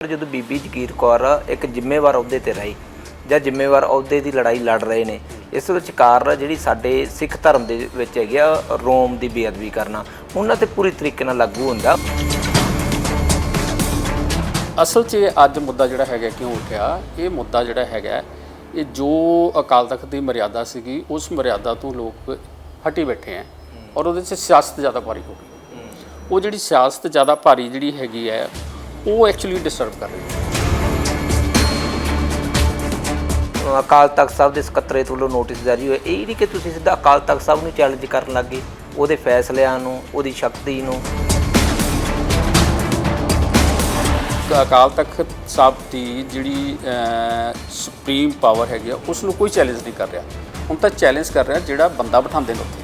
ਜਦੋਂ ਬੀਬੀ ਜਗੀਰ ਕੌਰ ਇੱਕ ਜ਼ਿੰਮੇਵਾਰ ਅਹੁਦੇ ਤੇ ਰਹੀ ਜਾਂ ਜ਼ਿੰਮੇਵਾਰ ਅਹੁਦੇ ਦੀ ਲੜਾਈ ਲੜ ਰਹੇ ਨੇ, ਇਸ ਵਿਚਕਾਰ ਜਿਹੜੀ ਸਾਡੇ ਸਿੱਖ ਧਰਮ ਦੇ ਵਿੱਚ ਹੈਗੀ ਆ ਰੋਮ ਦੀ ਬੇਅਦਬੀ ਕਰਨਾ, ਉਹਨਾਂ ਤੇ ਪੂਰੀ ਤਰੀਕੇ ਨਾਲ ਲਾਗੂ ਹੁੰਦਾ। ਅਸਲ 'ਚ ਅੱਜ ਮੁੱਦਾ ਜਿਹੜਾ ਹੈਗਾ ਕਿਉਂ ਉੱਠਿਆ? ਇਹ ਮੁੱਦਾ ਜਿਹੜਾ ਹੈਗਾ ਇਹ ਜੋ ਅਕਾਲ ਤਖਤ ਦੀ ਮਰਿਆਦਾ ਸੀਗੀ, ਉਸ ਮਰਿਆਦਾ ਤੋਂ ਲੋਕ ਹਟੀ ਬੈਠੇ ਆ ਔਰ ਉਹਦੇ 'ਚ ਸਿਆਸਤ ਜ਼ਿਆਦਾ ਭਾਰੀ ਹੋ ਗਈ। ਉਹ ਜਿਹੜੀ ਸਿਆਸਤ ਜ਼ਿਆਦਾ ਭਾਰੀ ਜਿਹੜੀ ਹੈਗੀ ਹੈ ਉਹ ਐਕਚੁਅਲੀ ਡਿਸਟਰਬ ਕਰ ਰਹੀ ਹੈ। ਅਕਾਲ ਤਖਤ ਸਾਹਿਬ ਦੇ ਸਕੱਤਰੇਤ ਵੱਲੋਂ ਨੋਟਿਸ ਜਾਰੀ ਹੋਇਆ। ਇਹ ਨਹੀਂ ਕਿ ਤੁਸੀਂ ਸਿੱਧਾ ਅਕਾਲ ਤਖਤ ਸਾਹਿਬ ਨੂੰ ਚੈਲੰਜ ਕਰਨ ਲੱਗੇ ਉਹਦੇ ਫੈਸਲਿਆਂ ਨੂੰ ਉਹਦੀ ਸ਼ਕਤੀ ਨੂੰ। ਅਕਾਲ ਤਖਤ ਸਾਹਿਬ ਦੀ ਜਿਹੜੀ ਸੁਪਰੀਮ ਪਾਵਰ ਹੈਗੀ ਆ ਉਸ ਨੂੰ ਕੋਈ ਚੈਲੰਜ ਨਹੀਂ ਕਰ ਰਿਹਾ। ਹੁਣ ਤਾਂ ਚੈਲੰਜ ਕਰ ਰਿਹਾ ਜਿਹੜਾ ਬੰਦਾ ਬਿਠਾਉਂਦੇ ਨੇ ਉੱਥੇ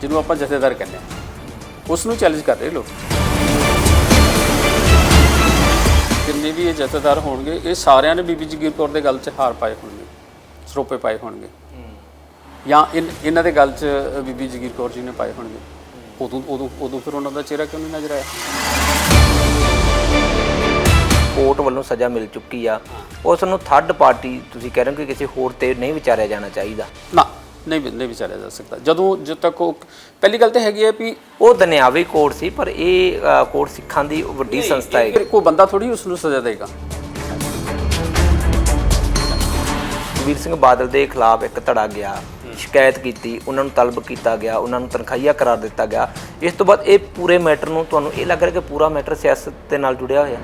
ਜਿਹਨੂੰ ਆਪਾਂ ਜਥੇਦਾਰ ਕਹਿੰਦੇ ਆ। ਉਸ ਨੂੰ ਚੈਲੰਜ ਕਰ ਰਹੇ ਲੋਕ। ਜਿੰਨੇ ਵੀ ਇਹ ਜਥੇਦਾਰ ਹੋਣਗੇ ਇਹ ਸਾਰਿਆਂ ਨੇ ਬੀਬੀ ਜਗੀਰ ਕੌਰ ਦੇ ਗੱਲ 'ਚ ਹਾਰ ਪਾਏ ਹੋਣਗੇ ਸਰੋਪੇ ਪਾਏ ਹੋਣਗੇ। ਜਾਂ ਇਹਨਾਂ ਦੇ ਗੱਲ 'ਚ ਬੀਬੀ ਜਗੀਰ ਕੌਰ ਜੀ ਨੇ ਪਾਏ ਹੋਣਗੇ। ਉਦੋਂ ਉਦੋਂ ਉਦੋਂ ਫਿਰ ਉਹਨਾਂ ਦਾ ਚਿਹਰਾ ਕਿਉਂ ਨਹੀਂ ਨਜ਼ਰ ਆਇਆ? ਕੋਰਟ ਵੱਲੋਂ ਸਜ਼ਾ ਮਿਲ ਚੁੱਕੀ ਆ। ਉਸ ਨੂੰ ਥਰਡ ਪਾਰਟੀ ਤੁਸੀਂ ਕਹਿ ਰਹੇ ਹੋ ਕਿ ਕਿਸੇ ਹੋਰ ਤੇ ਨਹੀਂ ਵਿਚਾਰਿਆ ਜਾਣਾ ਚਾਹੀਦਾ। ਨਾ ਨਹੀਂ ਨਹੀਂ ਵਿਚਾਰਿਆ ਜਾ ਸਕਦਾ। ਜਦੋਂ ਜਦ ਤੱਕ ਉਹ ਪਹਿਲੀ ਗੱਲ ਤਾਂ ਹੈਗੀ ਹੈ ਵੀ ਉਹ ਦਨਿਆਵੀ ਕੋਰਟ ਸੀ ਪਰ ਇਹ ਕੋਰਟ ਸਿੱਖਾਂ ਦੀ ਵੱਡੀ ਸੰਸਥਾ ਹੈ ਕੋਈ ਬੰਦਾ ਥੋੜੀ ਉਸ ਨੂੰ ਸਜ਼ਾ ਦੇਗਾ। ਵੀਰ ਸਿੰਘ ਬਾਦਲ ਦੇ ਖਿਲਾਫ ਇੱਕ ਧੜਾ ਗਿਆ ਸ਼ਿਕਾਇਤ ਕੀਤੀ ਉਹਨਾਂ ਨੂੰ ਤਲਬ ਕੀਤਾ ਗਿਆ ਉਹਨਾਂ ਨੂੰ ਤਨਖਾਹੀਆ ਕਰਾਰ ਦਿੱਤਾ ਗਿਆ। ਇਸ ਤੋਂ ਬਾਅਦ ਇਹ ਪੂਰੇ ਮੈਟਰ ਨੂੰ ਤੁਹਾਨੂੰ ਇਹ ਲੱਗ ਰਿਹਾ ਕਿ ਪੂਰਾ ਮੈਟਰ ਸਿਆਸਤ ਦੇ ਨਾਲ ਜੁੜਿਆ ਹੋਇਆ?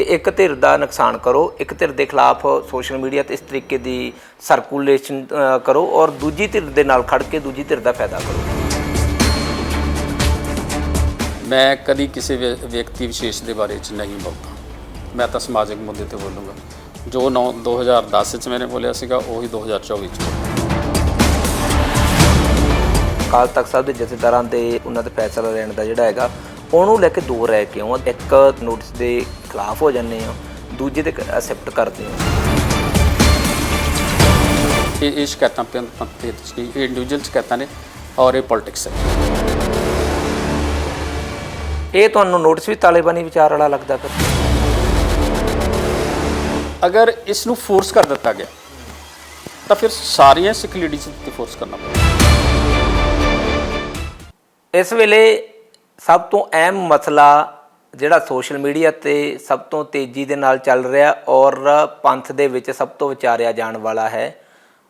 ਕਿ ਇੱਕ ਧਿਰ ਦਾ ਨੁਕਸਾਨ ਕਰੋ ਇੱਕ ਧਿਰ ਦੇ ਖਿਲਾਫ ਸੋਸ਼ਲ ਮੀਡੀਆ ਤੇ ਇਸ ਤਰੀਕੇ ਦੀ ਸਰਕੂਲੇਸ਼ਨ ਕਰੋ ਔਰ ਦੂਜੀ ਧਿਰ ਦੇ ਨਾਲ ਖੜ ਕੇ ਦੂਜੀ ਧਿਰ ਦਾ ਫਾਇਦਾ ਕਰੋ। ਮੈਂ ਕਦੀ ਕਿਸੇ ਵਿਅ- ਵਿਅਕਤੀ ਵਿਸ਼ੇਸ਼ ਦੇ ਬਾਰੇ ਚ ਨਹੀਂ ਬੋਲਦਾ। ਮੈਂ ਤਾਂ ਸਮਾਜਿਕ ਮੁੱਦੇ ਤੇ ਬੋਲੂੰਗਾ। ਜੋ 9 2010 ਚ ਮੈंने ਬੋਲਿਆ ਸੀਗਾ ਉਹੀ 2024 ਚ ਅਕਾਲ ਤਖਤ ਸਾਹਿਬ ਦੇ ਜਥੇਦਾਰਾਂ ਦੇ ਉਹਨਾਂ ਦੇ ਫੈਸਲਾ ਲੈਣ ਦਾ ਜਿਹੜਾ ਹੈਗਾ ਉਹਨੂੰ ਲੈ ਕੇ ਦੋ ਰਹਿ ਕਿਉਂ ਇੱਕ ਨੋਟਿਸ ਦੇ ਖਿਲਾਫ ਹੋ ਜਾਂਦੇ ਆ ਦੂਜੇ ਤੇ ਐਕਸੈਪਟ ਕਰਦੇ ਆ ਇਹ ਇਹ ਸ਼ਿਕਾਇਤਾਂ ਦੇ ਵਿੱਚ ਨਹੀਂ ਇਹ ਇੰਡੀਵਿਜੂਅਲ ਸ਼ਿਕਾਇਤਾਂ ਨੇ ਔਰ ਇਹ ਪੋਲਿਟਿਕਸ ਹੈ। ਇਹ ਤੁਹਾਨੂੰ ਨੋਟਿਸ ਵੀ ਤਾਲਿਬਾਨੀ ਵਿਚਾਰ ਵਾਲਾ ਲੱਗਦਾ ਫਿਰ। ਅਗਰ ਇਸ ਨੂੰ ਫੋਰਸ ਕਰ ਦਿੱਤਾ ਗਿਆ ਤਾਂ ਫਿਰ ਸਾਰੀਆਂ ਲੇਡੀਜ਼ ਤੇ ਫੋਰਸ ਕਰਨਾ ਪਵੇਗਾ ਇਸ ਵੇਲੇ ਸਭ ਤੋਂ ਅਹਿਮ ਮਸਲਾ ਜਿਹੜਾ ਸੋਸ਼ਲ ਮੀਡੀਆ ਤੇ ਸਭ ਤੋਂ ਤੇਜ਼ੀ ਦੇ ਨਾਲ ਚੱਲ ਰਿਹਾ ਔਰ ਪੰਥ ਦੇ ਵਿੱਚ ਸਭ ਤੋਂ ਵਿਚਾਰਿਆ ਜਾਣ ਵਾਲਾ ਹੈ,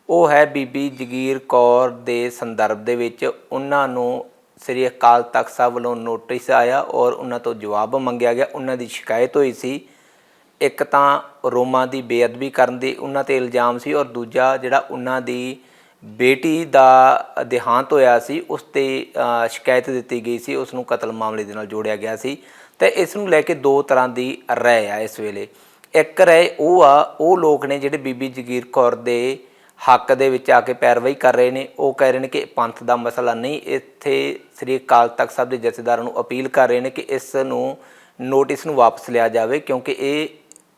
ਉਹ ਹੈ ਬੀਬੀ ਜਗੀਰ ਕੌਰ ਦੇ ਸੰਦਰਭ ਦੇ ਵਿੱਚ ਉਹਨਾਂ ਨੂੰ ਸ੍ਰੀ ਅਕਾਲ ਤਖਤ ਸਾਹਿਬ ਵੱਲੋਂ ਨੋਟਿਸ ਆਇਆ ਔਰ ਉਹਨਾਂ ਤੋਂ ਜਵਾਬ ਮੰਗਿਆ ਗਿਆ। ਉਹਨਾਂ ਦੀ ਸ਼ਿਕਾਇਤ ਹੋਈ ਸੀ। ਇੱਕ ਤਾਂ ਰੋਮਾਂ ਦੀ ਬੇਅਦਬੀ ਕਰਨ ਦੇ ਉਹਨਾਂ ਤੇ ਇਲਜ਼ਾਮ ਸੀ ਔਰ ਦੂਜਾ ਜਿਹੜਾ ਉਹਨਾਂ ਦੀ ਬੇਟੀ ਦਾ ਦੇਹਾਂਤ ਹੋਇਆ ਸੀ, ਉਸ ਤੇ ਸ਼ਿਕਾਇਤ ਦਿੱਤੀ ਗਈ ਸੀ, ਉਸ ਨੂੰ ਕਤਲ ਮਾਮਲੇ ਦੇ ਨਾਲ ਜੋੜਿਆ ਗਿਆ ਸੀ ਤੇ ਇਸ ਨੂੰ ਲੈ ਕੇ ਦੋ ਤਰ੍ਹਾਂ ਦੀ ਰਾਏ ਆ ਇਸ ਵੇਲੇ। ਇੱਕ ਰਾਏ ਉਹ ਆ, ਉਹ ਲੋਕ ਨੇ ਜਿਹੜੇ ਬੀਬੀ ਜਗੀਰ ਕੌਰ ਦੇ ਹੱਕ ਦੇ ਵਿੱਚ ਆ ਕੇ ਪੈਰਵਾਈ ਕਰ ਰਹੇ ਨੇ, ਉਹ ਕਹਿ ਰਹੇ ਨੇ ਕਿ ਪੰਥ ਦਾ ਮਸਲਾ ਨਹੀਂ, ਇੱਥੇ ਸ੍ਰੀ ਅਕਾਲ ਤਖਤ ਸਾਹਿਬ ਦੇ ਜਥੇਦਾਰਾਂ ਨੂੰ ਅਪੀਲ ਕਰ ਰਹੇ ਨੇ ਕਿ ਇਸ ਨੂੰ ਨੋਟਿਸ ਨੂੰ ਵਾਪਸ ਲਿਆ ਜਾਵੇ ਕਿਉਂਕਿ ਇਹ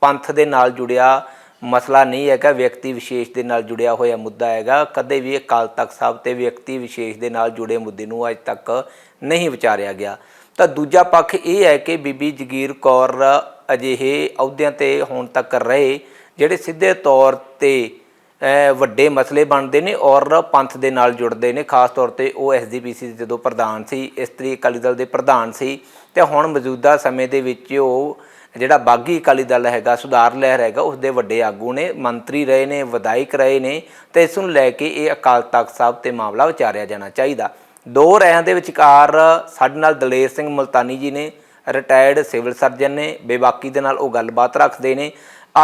ਪੰਥ ਦੇ ਨਾਲ ਜੁੜਿਆ ਮਸਲਾ ਨਹੀਂ ਹੈਗਾ, ਵਿਅਕਤੀ ਵਿਸ਼ੇਸ਼ ਦੇ ਨਾਲ ਜੁੜਿਆ ਹੋਇਆ ਮੁੱਦਾ ਹੈਗਾ। ਕਦੇ ਵੀ ਅਕਾਲ ਤਖਤ ਸਾਹਿਬ ਤੇ ਵਿਅਕਤੀ ਵਿਸ਼ੇਸ਼ ਦੇ ਨਾਲ ਜੁੜੇ ਮੁੱਦੇ ਨੂੰ ਅੱਜ ਤੱਕ ਨਹੀਂ ਵਿਚਾਰਿਆ ਗਿਆ। ਤਾਂ ਦੂਜਾ ਪੱਖ ਇਹ ਹੈ ਕਿ ਬੀਬੀ ਜਗੀਰ ਕੌਰ ਅਜਿਹੇ ਅਹੁਦਿਆਂ ਤੇ ਹੁਣ ਤੱਕ ਰਹੇ, ਜਿਹੜੇ ਸਿੱਧੇ ਤੌਰ ਤੇ ਵੱਡੇ ਮਸਲੇ ਬਣਦੇ ਨੇ ਔਰ ਪੰਥ ਦੇ ਨਾਲ ਜੁੜਦੇ ਨੇ। ਖਾਸ ਤੌਰ ਤੇ ਉਹ ਐਸਜੀਪੀਸੀ ਦੇ ਜਦੋਂ ਪ੍ਰਧਾਨ ਸੀ, ਇਸਤਰੀ ਅਕਾਲੀ ਦਲ ਦੇ ਪ੍ਰਧਾਨ ਸੀ, ਤੇ ਹੁਣ ਮੌਜੂਦਾ ਸਮੇਂ ਦੇ ਵਿੱਚ ਉਹ ਜਿਹੜਾ ਬਾਗੀ ਅਕਾਲੀ ਦਲ ਹੈਗਾ, ਸੁਧਾਰ ਲਹਿਰ ਹੈਗਾ ਉਸ ਦੇ ਵੱਡੇ ਆਗੂ ਨੇ, ਮੰਤਰੀ ਰਹੇ ਨੇ, ਵਿਧਾਇਕ ਰਹੇ ਨੇ ਤੇ ਇਸ ਨੂੰ ਲੈ ਕੇ ਇਹ ਅਕਾਲ ਤਖਤ ਸਾਹਿਬ ਤੇ ਮਾਮਲਾ ਵਿਚਾਰਿਆ ਜਾਣਾ ਚਾਹੀਦਾ। ਦੋ ਰਾਇਆਂ ਦੇ ਵਿਚਕਾਰ ਸਾਡੇ ਨਾਲ ਦਲੇਰ ਸਿੰਘ ਮਲਤਾਨੀ ਜੀ ਨੇ ਰਿਟਾਇਰਡ ਸਿਵਲ ਸਰਜਨ ਨੇ, ਬੇਬਾਕੀ ਦੇ ਨਾਲ ਉਹ ਗੱਲਬਾਤ ਰੱਖਦੇ ਨੇ।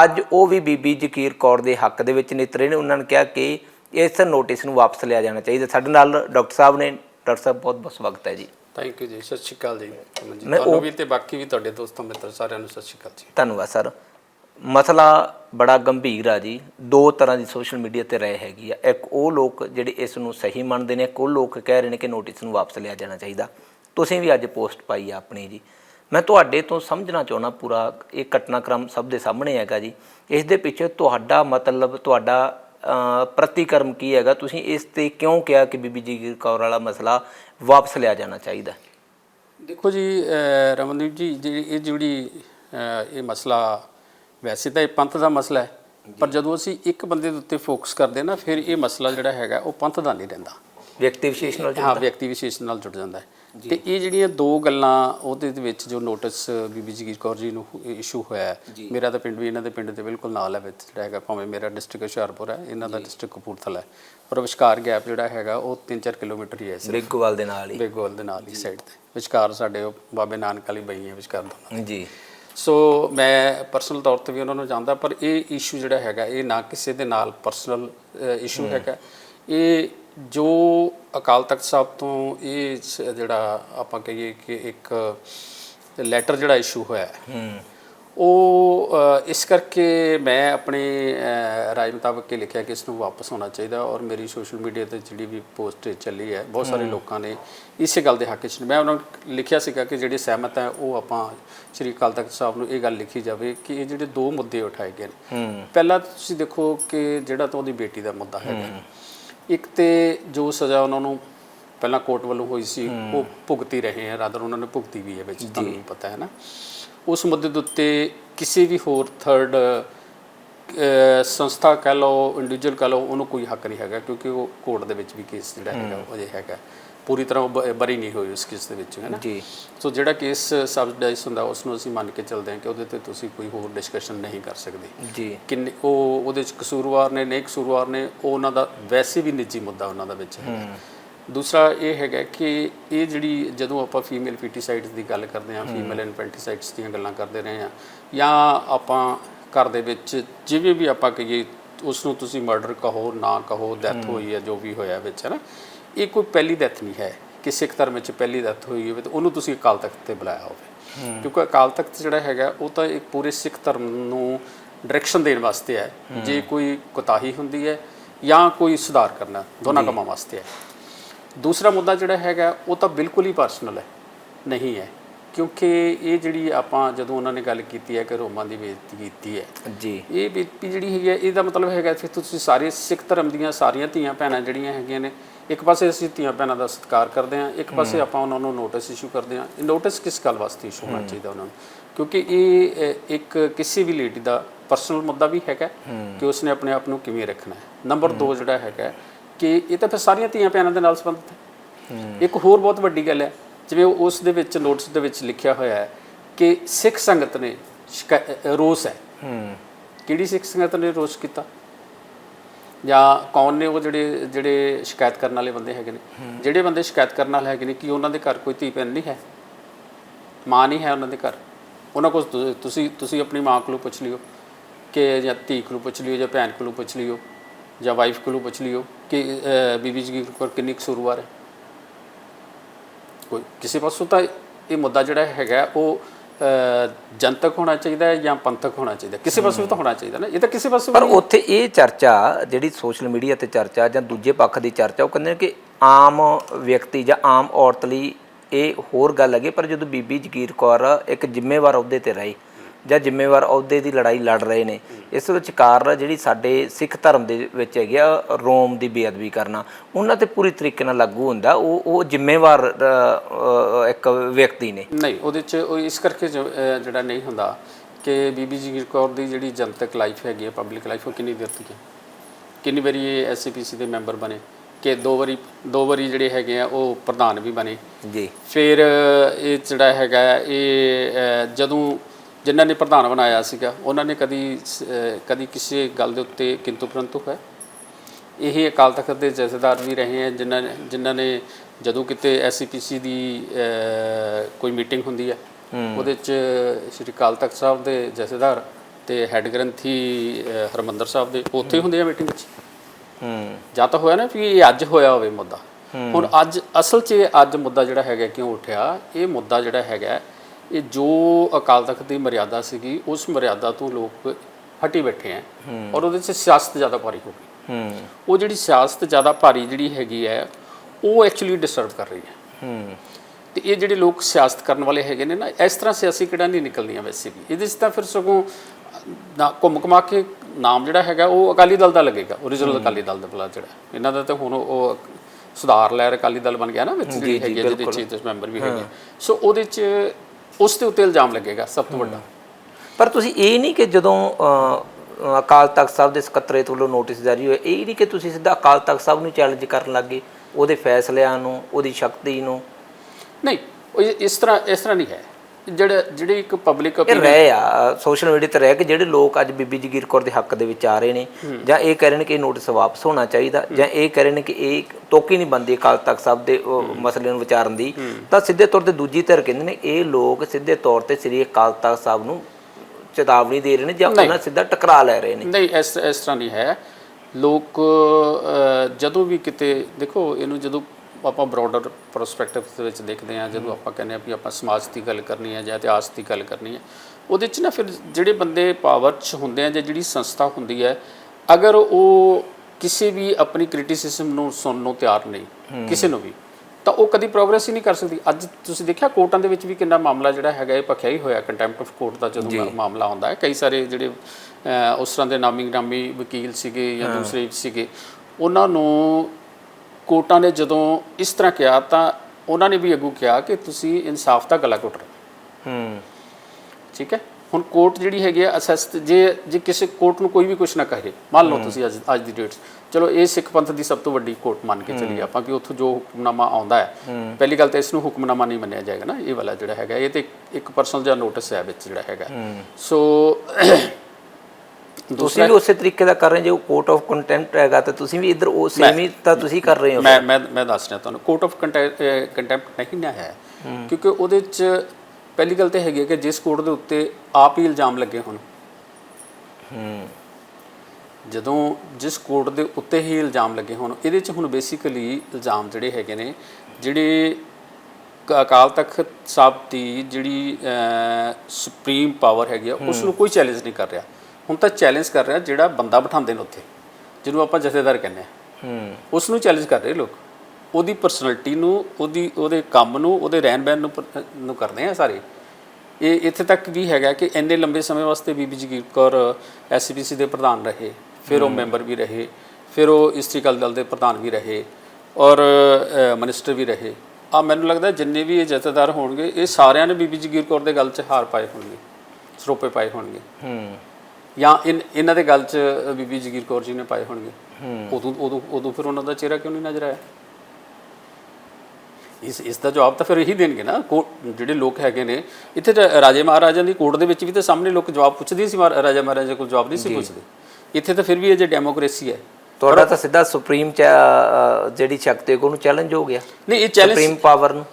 ਅੱਜ ਉਹ ਵੀ ਬੀਬੀ ਜਕੀਰ ਕੌਰ ਦੇ ਹੱਕ ਦੇ ਵਿੱਚ ਨਿਤਰੇ ਨੇ। ਉਹਨਾਂ ਨੇ ਕਿਹਾ ਕਿ ਇਸ ਨੋਟਿਸ ਨੂੰ ਵਾਪਸ ਲਿਆ ਜਾਣਾ ਚਾਹੀਦਾ। ਸਾਡੇ ਨਾਲ ਡਾਕਟਰ ਸਾਹਿਬ ਨੇ। ਡਾਕਟਰ ਸਾਹਿਬ ਬਹੁਤ ਬਹੁਤ ਸਵਾਗਤ ਹੈ ਜੀ। ਥੈਂਕ ਯੂ ਜੀ ਸਤਿ ਸ਼੍ਰੀ ਅਕਾਲ ਜੀ। ਮੈਂ ਤੁਹਾਨੂੰ ਵੀ ਤੇ ਬਾਕੀ ਵੀ ਤੁਹਾਡੇ ਦੋਸਤਾਂ ਮਿੱਤਰ ਸਾਰਿਆਂ ਨੂੰ ਸਤਿ ਸ਼੍ਰੀ ਅਕਾਲ ਜੀ। ਧੰਨਵਾਦ ਸਰ। ਮਸਲਾ ਬੜਾ ਗੰਭੀਰ ਆ ਜੀ। ਦੋ ਤਰ੍ਹਾਂ ਦੀ ਸੋਸ਼ਲ ਮੀਡੀਆ ਤੇ ਰਾਏ ਹੈਗੀ ਆ। ਇੱਕ ਉਹ ਲੋਕ ਜਿਹੜੇ ਇਸ ਨੂੰ ਸਹੀ ਮੰਨਦੇ ਨੇ ਉਹ ਲੋਕ ਕਹਿ ਰਹੇ ਨੇ ਕਿ ਨੋਟਿਸ ਨੂੰ ਵਾਪਸ ਲਿਆ ਜਾਣਾ ਚਾਹੀਦਾ। ਤੁਸੀਂ ਵੀ ਅੱਜ ਪੋਸਟ ਪਾਈ ਆ ਆਪਣੀ ਜੀ। ਮੈਂ ਤੁਹਾਡੇ ਤੋਂ ਸਮਝਣਾ ਚਾਹੁੰਦਾ ਪੂਰਾ ਇਹ ਘਟਨਾਕ੍ਰਮ ਸਭ ਦੇ ਸਾਹਮਣੇ ਹੈਗਾ ਜੀ। ਇਸ ਦੇ ਪਿੱਛੇ ਤੁਹਾਡਾ ਮਤਲਬ ਤੁਹਾਡਾ ਪ੍ਰਤੀਕਰਮ ਕੀ ਹੈਗਾ? ਤੁਸੀਂ ਇਸ ਤੇ ਕਿਉਂ ਕਿਹਾ ਕਿ ਬੀਬੀ ਜਗੀਰ ਕੌਰ ਵਾਲਾ ਮਸਲਾ ਵਾਪਸ ਲਿਆ ਜਾਣਾ ਚਾਹੀਦਾ? ਦੇਖੋ ਜੀ ਰਮਨਦੀਪ ਜੀ ਜਿਹੜੀ ਇਹ ਜਿਹੜੀ ਇਹ ਮਸਲਾ ਵੈਸੇ ਤਾਂ ਇਹ ਪੰਥ ਦਾ ਮਸਲਾ ਹੈ ਪਰ ਜਦੋਂ ਅਸੀਂ ਇੱਕ ਬੰਦੇ ਦੇ ਉੱਤੇ ਫੋਕਸ ਕਰਦੇ ਨਾ ਫਿਰ ਇਹ ਮਸਲਾ ਜਿਹੜਾ ਹੈਗਾ ਉਹ ਪੰਥ ਦਾ ਨਹੀਂ ਰਹਿੰਦਾ। ਵਿਅਕਤੀ ਵਿਸ਼ੇਸ਼ ਨਾਲ ਹਾਂ ਵਿਅਕਤੀ ਵਿਸ਼ੇਸ਼ ਨਾਲ ਜੁੜ ਜਾਂਦਾ ਹੈ। ਤੇ ਇਹ ਜਿਹੜੀਆਂ ਦੋ ਗੱਲਾਂ ਉਹਦੇ ਦੇ ਵਿੱਚ ਜੋ ਨੋਟਿਸ ਬੀਬੀ ਜਗੀਰ ਕੌਰ ਜੀ ਨੂੰ ਇਸ਼ੂ ਹੋਇਆ ਹੈ, ਮੇਰਾ ਤਾਂ ਪਿੰਡ ਵੀ ਇਹਨਾਂ ਦੇ ਪਿੰਡ ਦੇ ਬਿਲਕੁਲ ਨਾਲ ਹੈ ਵਿੱਚ ਹੈਗਾ ਭਾਵੇਂ ਮੇਰਾ ਡਿਸਟ੍ਰਿਕਟ ਹੁਸ਼ਿਆਰਪੁਰ ਹੈ ਇਹਨਾਂ ਦਾ ਡਿਸਟ੍ਰਿਕਟ ਕਪੂਰਥਲਾ ਹੈ। ਪਰ ਵਿਚਕਾਰ ਗੈਪ ਜਿਹੜਾ ਹੈਗਾ ਉਹ 3-4 ਕਿਲੋਮੀਟਰ ਹੀ ਹੈ ਸਿਰਫ ਬਿੱਗੋਵਾਲ ਦੇ ਨਾਲ ਹੀ। ਬੇਗੋਲ ਦੇ ਨਾਲ ਹੀ ਸਾਈਡ ਤੇ। ਵਿਚਕਾਰ ਸਾਡੇ ਉਹ ਬਾਬੇ ਨਾਨਕ ਵਾਲੀ ਬਈ ਹੈ ਵਿਚਕਾਰ ਦੋਨਾਂ। ਜੀ। ਸੋ ਮੈਂ ਪਰਸਨਲ ਤੌਰ ਤੇ ਵੀ ਉਹਨਾਂ ਨੂੰ ਜਾਣਦਾ ਪਰ ਇਹ ਇਸ਼ੂ ਜਿਹੜਾ ਹੈਗਾ ਇਹ ਨਾ ਕਿਸੇ ਦੇ ਨਾਲ ਪਰਸਨਲ ਇਸ਼ੂ ਹੈਗਾ। ਇਹ ਜੋ ਅਕਾਲ ਤਖਤ ਸਾਹਿਬ ਤੋਂ ਇਹ ਜਿਹੜਾ ਆਪਾਂ ਕਹੀਏ ਕਿ ਇੱਕ ਲੈਟਰ ਜਿਹੜਾ ਇਸ਼ੂ ਹੋਇਆ ਹੈ ਉਹ ਇਸ ਕਰਕੇ ਮੈਂ ਆਪਣੇ ਰਾਏ ਮੁਤਾਬਕ ਇਹ ਲਿਖਿਆ ਕਿ ਇਸ ਨੂੰ ਵਾਪਸ ਹੋਣਾ ਚਾਹੀਦਾ ਔਰ ਮੇਰੀ ਸੋਸ਼ਲ ਮੀਡੀਆ ਤੇ ਜਿਹੜੀ ਵੀ ਪੋਸਟ ਚੱਲੀ ਹੈ ਬਹੁਤ ਸਾਰੇ ਲੋਕਾਂ ਨੇ ਇਸੇ ਗੱਲ ਦੇ ਹੱਕ 'ਚ ਮੈਂ ਉਹਨਾਂ ਨੂੰ ਲਿਖਿਆ ਸੀਗਾ ਕਿ ਜਿਹੜੇ ਸਹਿਮਤ ਹੈ ਉਹ ਆਪਾਂ ਸ਼੍ਰੀ ਅਕਾਲ ਤਖਤ ਸਾਹਿਬ ਨੂੰ ਇਹ ਗੱਲ ਲਿਖੀ ਜਾਵੇ ਕਿ ਇਹ ਜਿਹੜੇ ਦੋ ਮੁੱਦੇ ਉਠਾਏ ਗਏ ਨੇ। ਪਹਿਲਾਂ ਤੁਸੀਂ ਦੇਖੋ ਕਿ ਜਿਹੜਾ ਤਾਂ ਉਹਦੀ ਬੇਟੀ ਦਾ ਮੁੱਦਾ ਹੈਗਾ। ਇੱਕ ਤੇ ਜੋ ਸਜ਼ਾ ਉਹਨਾਂ ਨੂੰ ਪਹਿਲਾਂ ਕੋਰਟ ਵੱਲੋਂ ਹੋਈ ਸੀ ਉਹ ਭੁਗਤੀ ਰਹੇ ਆ ਰਾਦਰ ਉਹਨਾਂ ਨੇ ਭੁਗਤੀ ਵੀ ਹੈ ਵਿੱਚ ਤੁਹਾਨੂੰ ਪਤਾ ਹੈ ਨਾ। ਉਸ ਮੁੱਦੇ ਦੇ ਉੱਤੇ ਕਿਸੇ ਵੀ ਹੋਰ ਥਰਡ ਸੰਸਥਾ ਕਹ ਲਓ ਇੰਡੀਵਿਜੂਅਲ ਕਹ ਲਓ ਉਹਨੂੰ ਕੋਈ ਹੱਕ ਨਹੀਂ ਹੈਗਾ ਕਿਉਂਕਿ ਉਹ ਕੋਰਟ ਦੇ ਵਿੱਚ ਵੀ ਕੇਸ ਜਿਹੜਾ ਹੈਗਾ ਉਹ ਅਜੇ ਹੈਗਾ। ਪੂਰੀ ਤਰ੍ਹਾਂ ਬਰੀ ਨਹੀਂ ਹੋਈ ਉਸ ਕੇਸ ਦੇ ਵਿੱਚ ਹੈ ਨਾ? ਜੀ। ਸੋ ਜਿਹੜਾ ਕੇਸ ਸਬਜਡਾਈਜ਼ ਹੁੰਦਾ ਉਸ ਨੂੰ ਅਸੀਂ ਮੰਨ ਕੇ ਚੱਲਦੇ ਹਾਂ ਕਿ ਉਹਦੇ ਤੇ ਤੁਸੀਂ ਕੋਈ ਹੋਰ ਡਿਸਕਸ਼ਨ ਨਹੀਂ ਕਰ ਸਕਦੇ। ਜੀ। ਕਿੰਨੇ ਉਹ ਉਹਦੇ ਚ ਕਸੂਰਵਾਰ ਨੇ ਨਹੀਂ ਕਸੂਰਵਾਰ ਨੇ ਉਹ ਉਹਨਾਂ ਦਾ ਵੈਸੇ ਵੀ ਨਿੱਜੀ ਮੁੱਦਾ ਉਹਨਾਂ ਦਾ ਵਿੱਚ ਹੈ। ਦੂਸਰਾ ਇਹ ਹੈਗਾ ਕਿ ਇਹ ਜਿਹੜੀ ਜਦੋਂ ਆਪਾਂ ਫੀਮੇਲ ਫੀਟੀਸਾਈਡਸ ਦੀ ਗੱਲ ਕਰਦੇ ਹਾਂ ਫੀਮੇਲ ਇਨਫੈਂਟੀਸਾਈਡਸ ਦੀਆਂ ਗੱਲਾਂ ਕਰਦੇ ਰਹੇ ਹਾਂ ਜਾਂ ਆਪਾਂ ਘਰ ਦੇ ਵਿੱਚ ਜਿਵੇਂ ਵੀ ਆਪਾਂ ਕਹੀਏ ਉਸ ਨੂੰ ਤੁਸੀਂ ਮਰਡਰ ਕਹੋ ਨਾ ਕਹੋ ਡੈਥ ਹੋਈ ਹੈ ਜੋ ਵੀ ਹੋਇਆ ਵਿੱਚ ਹੈ ਨਾ? ਇਹ ਕੋਈ ਪਹਿਲੀ ਡੈਥ ਨਹੀਂ ਹੈ ਕਿ ਸਿੱਖ ਧਰਮ ਵਿੱਚ ਪਹਿਲੀ ਡੈਥ ਹੋਈ ਹੋਵੇ ਤਾਂ ਉਹਨੂੰ ਤੁਸੀਂ ਅਕਾਲ ਤਖਤ ਤੇ ਬੁਲਾਇਆ ਹੋਵੇ। ਕਿਉਂਕਿ ਅਕਾਲ ਤਖਤ ਜਿਹੜਾ ਹੈਗਾ ਉਹ ਤਾਂ ਇੱਕ ਪੂਰੇ ਸਿੱਖ ਧਰਮ ਨੂੰ ਡਾਇਰੈਕਸ਼ਨ ਦੇਣ ਵਾਸਤੇ ਹੈ। ਜੇ ਕੋਈ ਕੋਤਾਹੀ ਹੁੰਦੀ ਹੈ ਜਾਂ ਕੋਈ ਸੁਧਾਰ ਕਰਨਾ ਦੋਨਾਂ ਕੰਮਾਂ ਵਾਸਤੇ ਹੈ। ਦੂਸਰਾ ਮੁੱਦਾ ਜਿਹੜਾ ਹੈਗਾ ਉਹ ਤਾਂ ਬਿਲਕੁਲ ਹੀ ਪਰਸਨਲ ਹੈ ਨਹੀਂ ਹੈ। ਕਿਉਂਕਿ ਇਹ ਜਿਹੜੀ ਆਪਾਂ ਜਦੋਂ ਉਹਨਾਂ ਨੇ ਗੱਲ ਕੀਤੀ ਹੈ ਕਿ ਰੋਮਾਂ ਦੀ ਬੇਇੱਜ਼ਤੀ ਕੀਤੀ ਹੈ ਜੀ। ਇਹ ਬੇਇੱਜ਼ਤੀ ਜਿਹੜੀ ਹੈਗੀ ਹੈ ਇਹਦਾ ਮਤਲਬ ਹੈਗਾ ਕਿ ਤੁਸੀਂ ਸਾਰੇ ਸਿੱਖ ਧਰਮ ਦੀਆਂ ਸਾਰੀਆਂ ਧੀਆਂ ਭੈਣਾਂ ਜਿਹੜੀਆਂ ਹੈਗੀਆਂ ਨੇ ਇੱਕ ਪਾਸੇ ਅਸੀਂ ਧੀਆਂ ਭੈਣਾਂ ਦਾ ਸਤਿਕਾਰ ਕਰਦੇ ਹਾਂ ਇੱਕ ਪਾਸੇ ਆਪਾਂ ਉਹਨਾਂ ਨੂੰ ਨੋਟਿਸ ਇਸ਼ੂ ਕਰਦੇ ਹਾਂ। ਇਹ ਨੋਟਿਸ ਕਿਸ ਗੱਲ ਵਾਸਤੇ ਇਸ਼ੂ ਹੋਣਾ ਚਾਹੀਦਾ ਉਹਨਾਂ ਨੂੰ? ਕਿਉਂਕਿ ਇਹ ਇੱਕ ਕਿਸੇ ਵੀ ਲੇਡੀ ਦਾ ਪਰਸਨਲ ਮੁੱਦਾ ਵੀ ਹੈਗਾ ਕਿ ਉਸਨੇ ਆਪਣੇ ਆਪ ਨੂੰ ਕਿਵੇਂ ਰੱਖਣਾ ਹੈ। ਨੰਬਰ 2 ਜਿਹੜਾ ਹੈਗਾ ਕਿ ਇਹ ਤਾਂ ਫਿਰ ਸਾਰੀਆਂ ਧੀਆਂ ਭੈਣਾਂ ਦੇ ਨਾਲ ਸੰਬੰਧਿਤ ਹੈ। ਇੱਕ ਹੋਰ ਬਹੁਤ ਵੱਡੀ ਗੱਲ ਹੈ ਜਿਵੇਂ ਉਸ ਦੇ ਵਿੱਚ ਨੋਟਿਸ ਦੇ ਵਿੱਚ ਲਿਖਿਆ ਹੋਇਆ ਹੈ ਕਿ ਸਿੱਖ ਸੰਗਤ ਨੇ ਰੋਸ ਹੈ। ਹੂੰ। ਕਿਹੜੀ ਸਿੱਖ ਸੰਗਤ ਨੇ ਰੋਸ ਕੀਤਾ? ਜਾਂ ਕੌਣ ਨੇ ਉਹ ਜਿਹੜੇ ਜਿਹੜੇ ਸ਼ਿਕਾਇਤ ਕਰਨ ਵਾਲੇ ਬੰਦੇ ਹੈਗੇ ਨੇ? ਜਿਹੜੇ ਬੰਦੇ ਸ਼ਿਕਾਇਤ ਕਰਨ ਵਾਲੇ ਹੈਗੇ ਨੇ ਕਿ ਉਹਨਾਂ ਦੇ ਘਰ ਕੋਈ ਧੀ ਭੈਣ ਨਹੀਂ ਹੈ? ਮਾਂ ਨਹੀਂ ਹੈ ਉਹਨਾਂ ਦੇ ਘਰ? ਉਹਨਾਂ ਕੋਲ ਤੁਸੀਂ ਤੁਸੀਂ ਆਪਣੀ ਮਾਂ ਕੋਲੋਂ ਪੁੱਛ ਲਿਓ ਕਿ ਜਾਂ ਧੀ ਕੋਲੋਂ ਪੁੱਛ ਲਿਓ ਜਾਂ ਭੈਣ ਕੋਲੋਂ ਪੁੱਛ ਲਿਓ ਜਾਂ ਵਾਈਫ ਕੋਲੋਂ ਪੁੱਛ ਲਿਓ ਕਿ ਬੀਬੀ ਜੀ ਕੋਲ ਕਿੰਨੀ ਕਸੂਰਵਾਰ ਹੈ? ਕੋਈ ਕਿਸੇ ਪਾਸੋਂ ਤਾਂ ਇਹ ਮੁੱਦਾ ਜਿਹੜਾ ਹੈਗਾ ਉਹ ਜਨਤਕ ਹੋਣਾ ਚਾਹੀਦਾ ਹੈ ਜਾਂ ਪੰਥਕ ਹੋਣਾ ਚਾਹੀਦਾ ਕਿਸੇ ਪਾਸੋਂ ਤਾਂ ਹੋਣਾ ਚਾਹੀਦਾ ਨਾ ਇਹ ਤਾਂ ਕਿਸੇ ਪਾਸੋਂ ਪਰ ਉੱਥੇ ਇਹ ਚਰਚਾ ਜਿਹੜੀ ਸੋਸ਼ਲ ਮੀਡੀਆ ਤੇ ਚਰਚਾ ਜਾਂ ਦੂਜੇ ਪੱਖ ਦੀ ਚਰਚਾ ਉਹ ਕਹਿੰਦੇ ਨੇ ਕਿ ਆਮ ਵਿਅਕਤੀ ਜਾਂ ਆਮ ਔਰਤ ਲਈ ਇਹ ਹੋਰ ਗੱਲ ਹੈਗੀ ਪਰ ਜਦੋਂ ਬੀਬੀ ਜਗੀਰ ਕੌਰ ਇੱਕ ਜ਼ਿੰਮੇਵਾਰ ਅਹੁਦੇ ਤੇ ਰਹੀ ਜਾਂ ਜ਼ਿੰਮੇਵਾਰ ਅਹੁਦੇ ਦੀ ਲੜਾਈ ਲੜ ਰਹੇ ਨੇ। ਇਸ ਵਿਚਕਾਰ ਜਿਹੜੀ ਸਾਡੇ ਸਿੱਖ ਧਰਮ ਦੇ ਵਿੱਚ ਹੈਗੀ ਆ ਰੋਮ ਦੀ ਬੇਅਦਬੀ ਕਰਨਾ ਉਹਨਾਂ ਤੇ ਪੂਰੀ ਤਰੀਕੇ ਨਾਲ ਲਾਗੂ ਹੁੰਦਾ ਉਹ ਉਹ ਜ਼ਿੰਮੇਵਾਰ ਇੱਕ ਵਿਅਕਤੀ ਨੇ। ਨਹੀਂ ਉਹਦੇ ਚ ਇਸ ਕਰਕੇ ਜਿਹੜਾ ਨਹੀਂ ਹੁੰਦਾ ਕਿ ਬੀਬੀ ਜਗੀਰ ਕੌਰ ਦੀ ਜਿਹੜੀ ਜਨਤਕ ਲਾਈਫ ਹੈਗੀ ਹੈ ਪਬਲਿਕ ਲਾਈਫ ਉਹ ਕਿੰਨੀ ਦੇਰ ਤੱਕ ਹੈ ਕਿੰਨੀ ਵਾਰੀ ਇਹ ਐਸਸੀਪੀਸੀ ਦੇ ਮੈਂਬਰ ਬਣੇ? ਕਿ ਦੋ ਵਾਰੀ ਦੋ ਵਾਰੀ ਜਿਹੜੇ ਹੈਗੇ ਆ ਉਹ ਪ੍ਰਧਾਨ ਵੀ ਬਣੇ? ਜੀ। ਫਿਰ ਇਹ ਜਿਹੜਾ ਹੈਗਾ ਇਹ ਜਦੋਂ ਜਿਨ੍ਹਾਂ ਨੇ ਪ੍ਰਧਾਨ ਬਣਾਇਆ ਸੀਗਾ ਉਹਨਾਂ ਨੇ ਕਦੀ ਕਦੀ ਕਿਸੇ ਗੱਲ ਦੇ ਉੱਤੇ ਕਿੰਤੂ ਪ੍ਰੰਤੂ ਹੈ? ਇਹ ਅਕਾਲ ਤਖਤ ਦੇ ਜਥੇਦਾਰ ਵੀ ਰਹੇ ਹੈ ਜਿਨ੍ਹਾਂ ਨੇ ਜਿਨ੍ਹਾਂ ਨੇ ਜਦੋਂ ਕਿਤੇ ਐਸਸੀਪੀਸੀ ਦੀ ਅਹ, ਕੋਈ ਮੀਟਿੰਗ ਹੁੰਦੀ ਹੈ ਉਹਦੇ ਚ ਸ੍ਰੀ ਅਕਾਲ ਤਖਤ ਸਾਹਿਬ ਦੇ ਜਥੇਦਾਰ ਤੇ ਹੈੱਡ ਗ੍ਰੰਥੀ ਹਰਮੰਦਰ ਸਾਹਿਬ ਦੇ ਉੱਥੇ ਹੁੰਦੇ ਆ ਮੀਟਿੰਗ ਵਿੱਚ? ਹੂੰ। ਜਾਂ ਤਾਂ ਹੋਇਆ ਨਾ ਵੀ ਇਹ ਅੱਜ ਹੋਇਆ ਹੋਵੇ ਮੁੱਦਾ। ਹੁਣ ਅੱਜ ਅਸਲ 'ਚ ਅੱਜ ਮੁੱਦਾ ਜਿਹੜਾ ਹੈਗਾ ਕਿਉਂ ਉੱਠਿਆ ਇਹ ਮੁੱਦਾ ਜਿਹੜਾ ਹੈਗਾ ਇਹ ਜੋ ਅਕਾਲ ਤਖਤ ਦੀ ਮਰਿਆਦਾ ਸੀਗੀ ਉਸ ਮਰਿਆਦਾ ਤੋਂ ਲੋਕ ਹਟੀ ਬੈਠੇ ਆ ਔਰ ਉਹਦੇ 'ਚ ਸਿਆਸਤ ਜ਼ਿਆਦਾ ਭਾਰੀ ਹੋ ਗਈ। ਹੂੰ। ਉਹ ਜਿਹੜੀ ਸਿਆਸਤ ਜ਼ਿਆਦਾ ਭਾਰੀ ਜਿਹੜੀ ਹੈਗੀ ਹੈ ਉਹ ਐਕਚੁਅਲੀ ਡਿਸਟਰਬ ਕਰ ਰਹੀ ਹੈ ਹੂੰ। ਤੇ ਇਹ ਜਿਹੜੇ ਲੋਕ ਸਿਆਸਤ ਕਰਨ ਵਾਲੇ ਹੈਗੇ ਨੇ ਨਾ ਇਸ ਤਰ੍ਹਾਂ ਸਿਆਸੀ ਕਿਹੜਾ ਨਹੀਂ ਨਿਕਲਦੀਆਂ ਵੈਸੇ ਵੀ। ਇਹਦੇ 'ਚ ਤਾਂ ਫਿਰ ਸਗੋਂ ਨਾ ਘੁੰਮ ਘਮਾ ਕੇ ਨਾਮ ਜਿਹੜਾ ਹੈਗਾ ਉਹ ਅਕਾਲੀ ਦਲ ਦਾ ਲੱਗੇਗਾ ਓਰੀਜਨਲ ਅਕਾਲੀ ਦਲ ਦਾ ਬਲਾ ਜਿਹੜਾ। ਇਹਨਾਂ ਦਾ ਤਾਂ ਹੁਣ ਉਹ ਸੁਧਾਰ ਲਹਿਰ ਅਕਾਲੀ ਦਲ ਬਣ ਗਿਆ ਨਾ ਵਿੱਚ ਜਿਹੜੀ ਹੈਗੀ ਜਿਹਦੇ ਚੀਫ ਮੈਂਬਰ ਵੀ ਹੈਗੇ ਸੋ ਉਹਦੇ ਚ ਉਸ ਦੇ ਉੱਤੇ ਇਲਜ਼ਾਮ ਲੱਗੇਗਾ ਸਭ ਤੋਂ ਵੱਡਾ। ਪਰ ਤੁਸੀਂ ਇਹ ਨਹੀਂ ਕਿ ਜਦੋਂ ਅ, ਅਕਾਲ ਤਖਤ ਸਾਹਿਬ ਦੇ ਸਕੱਤਰੇਤ ਵੱਲੋਂ ਨੋਟਿਸ ਜਾਰੀ ਹੋਇਆ ਇਹ ਨਹੀਂ ਕਿ ਤੁਸੀਂ ਸਿੱਧਾ ਅਕਾਲ ਤਖਤ ਸਾਹਿਬ ਨੂੰ ਚੈਲੰਜ ਕਰਨ ਲੱਗੇ ਉਹਦੇ ਫੈਸਲਿਆਂ ਨੂੰ ਉਹਦੀ ਸ਼ਕਤੀ ਨੂੰ। ਨਹੀਂ ਉਹ ਇਹ- ਇਸ ਤਰ੍ਹਾਂ ਇਸ ਤਰ੍ਹਾਂ ਨਹੀਂ ਹੈ। ਜਿਹੜੇ ਜਿਹੜੇ ਇੱਕ ਪਬਲਿਕ ਇਹ ਰਹਿ ਆ ਸੋਸ਼ਲ ਮੀਡੀਆ ਤੇ ਰਹਿ ਕੇ ਜਿਹੜੇ ਲੋਕ ਅੱਜ ਬੀਬੀ ਜਗੀਰ ਕੌਰ ਦੇ ਹੱਕ ਦੇ ਵਿੱਚ ਆ ਰਹੇ ਨੇ ਜਾਂ ਇਹ ਕਹਿ ਰਹੇ ਨੇ ਕਿ ਇਹ ਨੋਟਿਸ ਵਾਪਸ ਹੋਣਾ ਚਾਹੀਦਾ ਜਾਂ ਇਹ ਕਹਿ ਰਹੇ ਨੇ ਕਿ ਇਹ ਤੋਕੀ ਨਹੀਂ ਬੰਦੀ ਅਕਾਲ ਤਖਤ ਸਾਹਿਬ ਦੇ ਮਸਲੇ ਨੂੰ ਵਿਚਾਰਨ ਦੀ ਤਾਂ ਸਿੱਧੇ ਤੌਰ ਤੇ ਦੂਜੀ ਧਿਰ ਕਹਿੰਦੇ ਨੇ ਇਹ ਲੋਕ ਸਿੱਧੇ ਤੌਰ ਤੇ ਸ੍ਰੀ ਅਕਾਲ ਤਖਤ ਸਾਹਿਬ ਨੂੰ ਚੇਤਾਵਨੀ ਦੇ ਰਹੇ ਨੇ ਜਾਂ ਉਹਨਾਂ ਸਿੱਧਾ ਟਕਰਾ ਲੈ ਰਹੇ ਨੇ। ਨਹੀਂ ਇਸ ਇਸ ਤਰ੍ਹਾਂ ਨਹੀਂ ਹੈ। ਲੋਕ ਜਦੋਂ ਵੀ ਕਿਤੇ ਦੇਖੋ ਇਹਨੂੰ ਜਦੋਂ ਆਪਾਂ ਬ੍ਰੌਡਰ ਪਰਸਪੈਕਟਿਵ ਦੇ ਵਿੱਚ ਦੇਖਦੇ ਹਾਂ ਜਦੋਂ ਆਪਾਂ ਕਹਿੰਦੇ ਆ ਵੀ ਆਪਾਂ ਸਮਾਜ ਦੀ ਗੱਲ ਕਰਨੀ ਹੈ ਜਾਂ ਇਤਿਹਾਸ ਦੀ ਗੱਲ ਕਰਨੀ ਹੈ ਉਹਦੇ 'ਚ ਨਾ ਫਿਰ ਜਿਹੜੇ ਬੰਦੇ ਪਾਵਰ 'ਚ ਹੁੰਦੇ ਆ ਜਾਂ ਜਿਹੜੀ ਸੰਸਥਾ ਹੁੰਦੀ ਹੈ ਅਗਰ ਉਹ ਕਿਸੇ ਵੀ ਆਪਣੀ ਕ੍ਰਿਟਿਸਿਜ਼ਮ ਨੂੰ ਸੁਣਨ ਨੂੰ ਤਿਆਰ ਨਹੀਂ ਕਿਸੇ ਨੂੰ ਵੀ ਤਾਂ ਉਹ ਕਦੀ ਪ੍ਰੋਗਰੈਸ ਹੀ ਨਹੀਂ ਕਰ ਸਕਦੀ। ਅੱਜ ਤੁਸੀਂ ਦੇਖਿਆ ਕੋਰਟਾਂ ਦੇ ਵਿੱਚ ਵੀ ਕਿੰਨਾ ਮਾਮਲਾ ਜਿਹੜਾ ਹੈਗਾ ਇਹ ਭਖਿਆ ਹੀ ਹੋਇਆ ਕੰਟੈਂਪਟ ਆਫ ਕੋਰਟ ਦਾ ਜਦੋਂ ਮਾਮਲਾ ਹੁੰਦਾ ਹੈ ਕਈ ਸਾਰੇ ਜਿਹੜੇ ਉਸ ਤਰ੍ਹਾਂ ਦੇ ਨਾਮੀ ਨਾਮੀ ਵਕੀਲ ਸੀਗੇ ਜਾਂ ਦੂਸਰੇ ਸੀਗੇ ਉਹਨਾਂ ਨੂੰ ਕੋਰਟਾਂ ਨੇ ਜਦੋਂ ਇਸ ਤਰ੍ਹਾਂ ਕਿਹਾ ਤਾਂ ਉਹਨਾਂ ਨੇ ਵੀ ਅੱਗੋਂ ਕਿਹਾ ਕਿ ਤੁਸੀਂ ਇਨਸਾਫ ਦਾ ਗਲਾ ਘੁੱਟ ਰਹੇ ਹੋ। ਹੂੰ। ਠੀਕ ਹੈ? ਹੁਣ ਕੋਰਟ ਜਿਹੜੀ ਹੈਗੀ ਆ ਅਸੈਸ ਜੇ ਜੇ ਕਿਸੇ ਕੋਰਟ ਨੂੰ ਕੋਈ ਵੀ ਕੁਝ ਨਾ ਕਹੇ ਮੰਨ ਲਓ ਤੁਸੀਂ ਅੱਜ ਅੱਜ ਦੀ ਡੇਟ ਚਲੋ ਇਹ ਸਿੱਖ ਪੰਥ ਦੀ ਸਭ ਤੋਂ ਵੱਡੀ ਕੋਰਟ ਮੰਨ ਕੇ ਚੱਲੀਏ ਆਪਾਂ ਕਿ ਉੱਥੋਂ ਜੋ ਹੁਕਮਨਾਮਾ ਆਉਂਦਾ ਹੈ। ਪਹਿਲੀ ਗੱਲ ਤਾਂ ਇਸ ਨੂੰ ਹੁਕਮਨਾਮਾ ਨਹੀਂ ਮੰਨਿਆ ਜਾਏਗਾ ਨਾ ਇਹ ਵਾਲਾ ਜਿਹੜਾ ਹੈਗਾ ਇਹ ਤੇ ਇੱਕ ਪਰਸਨਲ ਜਿਹਾ ਨੋਟਿਸ ਹੈ ਵਿੱਚ ਜਿਹੜਾ ਹੈਗਾ। ਸੋ ਤੁਸੀਂ ਵੀ ਉਸੇ ਤਰੀਕੇ ਦਾ ਕਰ ਰਹੇ ਜੇ ਉਹ ਕੋਰਟ ਆਫ ਕੰਟੈਂਪਟ ਹੈਗਾ ਤਾਂ ਤੁਸੀਂ ਵੀ ਇੱਧਰ ਉਹ ਸੇਮ ਹੀ ਤਾਂ ਤੁਸੀਂ ਕਰ ਰਹੇ ਹੋ। ਮੈਂ ਮੈਂ ਮੈਂ ਦੱਸ ਰਿਹਾ ਤੁਹਾਨੂੰ ਕੋਰਟ ਆਫ ਕੰਟੈਂਪਟ ਨਹੀਂ ਨਾ ਹੈ। ਕਿਉਂਕਿ ਉਹਦੇ ਚ ਪਹਿਲੀ ਗੱਲ ਤੇ ਹੈਗੀ ਕਿ ਜਿਸ ਕੋਰਟ ਦੇ ਉੱਤੇ ਆਪ ਹੀ ਇਲਜ਼ਾਮ ਲੱਗੇ ਹੋਣ। ਹੂੰ। ਜਦੋਂ ਜਿਸ ਕੋਰਟ ਦੇ ਉੱਤੇ ਹੀ ਇਲਜ਼ਾਮ ਲੱਗੇ ਹੋਣ ਇਹਦੇ ਚ ਹੁਣ ਬੇਸਿਕਲੀ ਇਲਜ਼ਾਮ ਜਿਹੜੇ ਹੈਗੇ ਨੇ ਜਿਹੜੇ ਅਕਾਲ ਤਖਤ ਸਾਹਿਬ ਦੀ ਜਿਹੜੀ ਸੁਪਰੀਮ ਪਾਵਰ ਹੈਗੀ ਆ ਉਸ ਨੂੰ ਕੋਈ ਚੈਲੰਜ ਨਹੀਂ ਕਰ ਰਿਹਾ। ਹੁਣ ਤਾਂ ਚੈਲੰਜ ਕਰ ਰਿਹਾ ਜਿਹੜਾ ਬੰਦਾ ਬਿਠਾਉਂਦੇ ਨੇ ਉੱਥੇ ਜਿਹਨੂੰ ਆਪਾਂ ਜਥੇਦਾਰ ਕਹਿੰਦੇ ਆ ਹੂੰ। ਉਸ ਨੂੰ ਚੈਲੰਜ ਕਰ ਰਹੇ ਲੋਕ। ਉਹਦੀ ਪਰਸਨੈਲਿਟੀ ਨੂੰ ਉਹਦੀ ਉਹਦੇ ਕੰਮ ਨੂੰ ਉਹਦੇ ਰਹਿਣ ਬਹਿਣ ਨੂੰ ਨੂੰ ਕਰਦੇ ਆ ਸਾਰੇ। ਇਹ ਇੱਥੇ ਤੱਕ ਵੀ ਹੈਗਾ ਕਿ ਇੰਨੇ ਲੰਬੇ ਸਮੇਂ ਵਾਸਤੇ ਬੀਬੀ ਜਗੀਰ ਕੌਰ ਐਸਪੀਸੀ ਦੇ ਪ੍ਰਧਾਨ ਰਹੇ ਫਿਰ ਉਹ ਮੈਂਬਰ ਵੀ ਰਹੇ ਫਿਰ ਉਹ ਇਸਤਰੀ ਅਕਾਲੀ ਦਲ ਦੇ ਪ੍ਰਧਾਨ ਵੀ ਰਹੇ ਔਰ ਮਿਨਿਸਟਰ ਵੀ ਰਹੇ। ਆ ਮੈਨੂੰ ਲੱਗਦਾ ਜਿੰਨੇ ਵੀ ਇਹ ਜਥੇਦਾਰ ਹੋਣਗੇ ਇਹ ਸਾਰਿਆਂ ਨੇ ਬੀਬੀ ਜਗੀਰ ਕੌਰ ਦੇ ਗੱਲ 'ਚ ਹਾਰ ਪਾਏ ਹੋਣਗੇ ਸਰੋਪੇ ਪਾਏ ਹੋਣਗੇ। ਹੂੰ। ਜਾਂ ਇਨ ਇਹਨਾਂ ਦੇ ਗੱਲ 'ਚ ਬੀਬੀ ਜਗੀਰ ਕੌਰ ਜੀ ਨੇ ਪਾਏ ਹੋਣਗੇ। ਉਦੋਂ ਉਦੋਂ ਉਦੋਂ ਫਿਰ ਉਹਨਾਂ ਦਾ ਚਿਹਰਾ ਕਿਉਂ ਨਹੀਂ ਨਜ਼ਰ ਆਇਆ? ਇਸ ਇਸ ਦਾ ਜਵਾਬ ਤਾਂ ਫਿਰ ਇਹੀ ਦੇਣਗੇ ਨਾ ਜਿਹੜੇ ਲੋਕ ਹੈਗੇ ਨੇ ਇੱਥੇ ਰਾਜੇ ਮਹਾਰਾਜਾ ਦੀ ਕੋਰਟ ਦੇ ਵਿੱਚ ਵੀ ਤਾਂ ਸਾਹਮਣੇ ਲੋਕ ਜਵਾਬ ਪੁੱਛਦੇ ਸੀ ਰਾਜਾ ਮਹਾਰਾਜਾ ਕੋਲ ਜਵਾਬ ਨਹੀਂ ਸੀ ਪੁੱਛਦੇ। ਇੱਥੇ ਤਾਂ ਫਿਰ ਵੀ ਇਹ ਜੇ ਡੈਮੋਕ੍ਰੇਸੀ ਹੈ। ਤੁਹਾਡਾ ਤਾਂ ਸਿੱਧਾ ਸੁਪਰੀਮ ਚ ਜਿਹੜੀ ਸ਼ਕਤੀ ਹੈ ਉਹਨੂੰ ਚੈਲੰਜ ਹੋ ਗਿਆ। ਨਹੀਂ ਇਹ ਚੈਲੰਜ ਸੁਪਰੀਮ ਪਾਵਰ ਨੂੰ।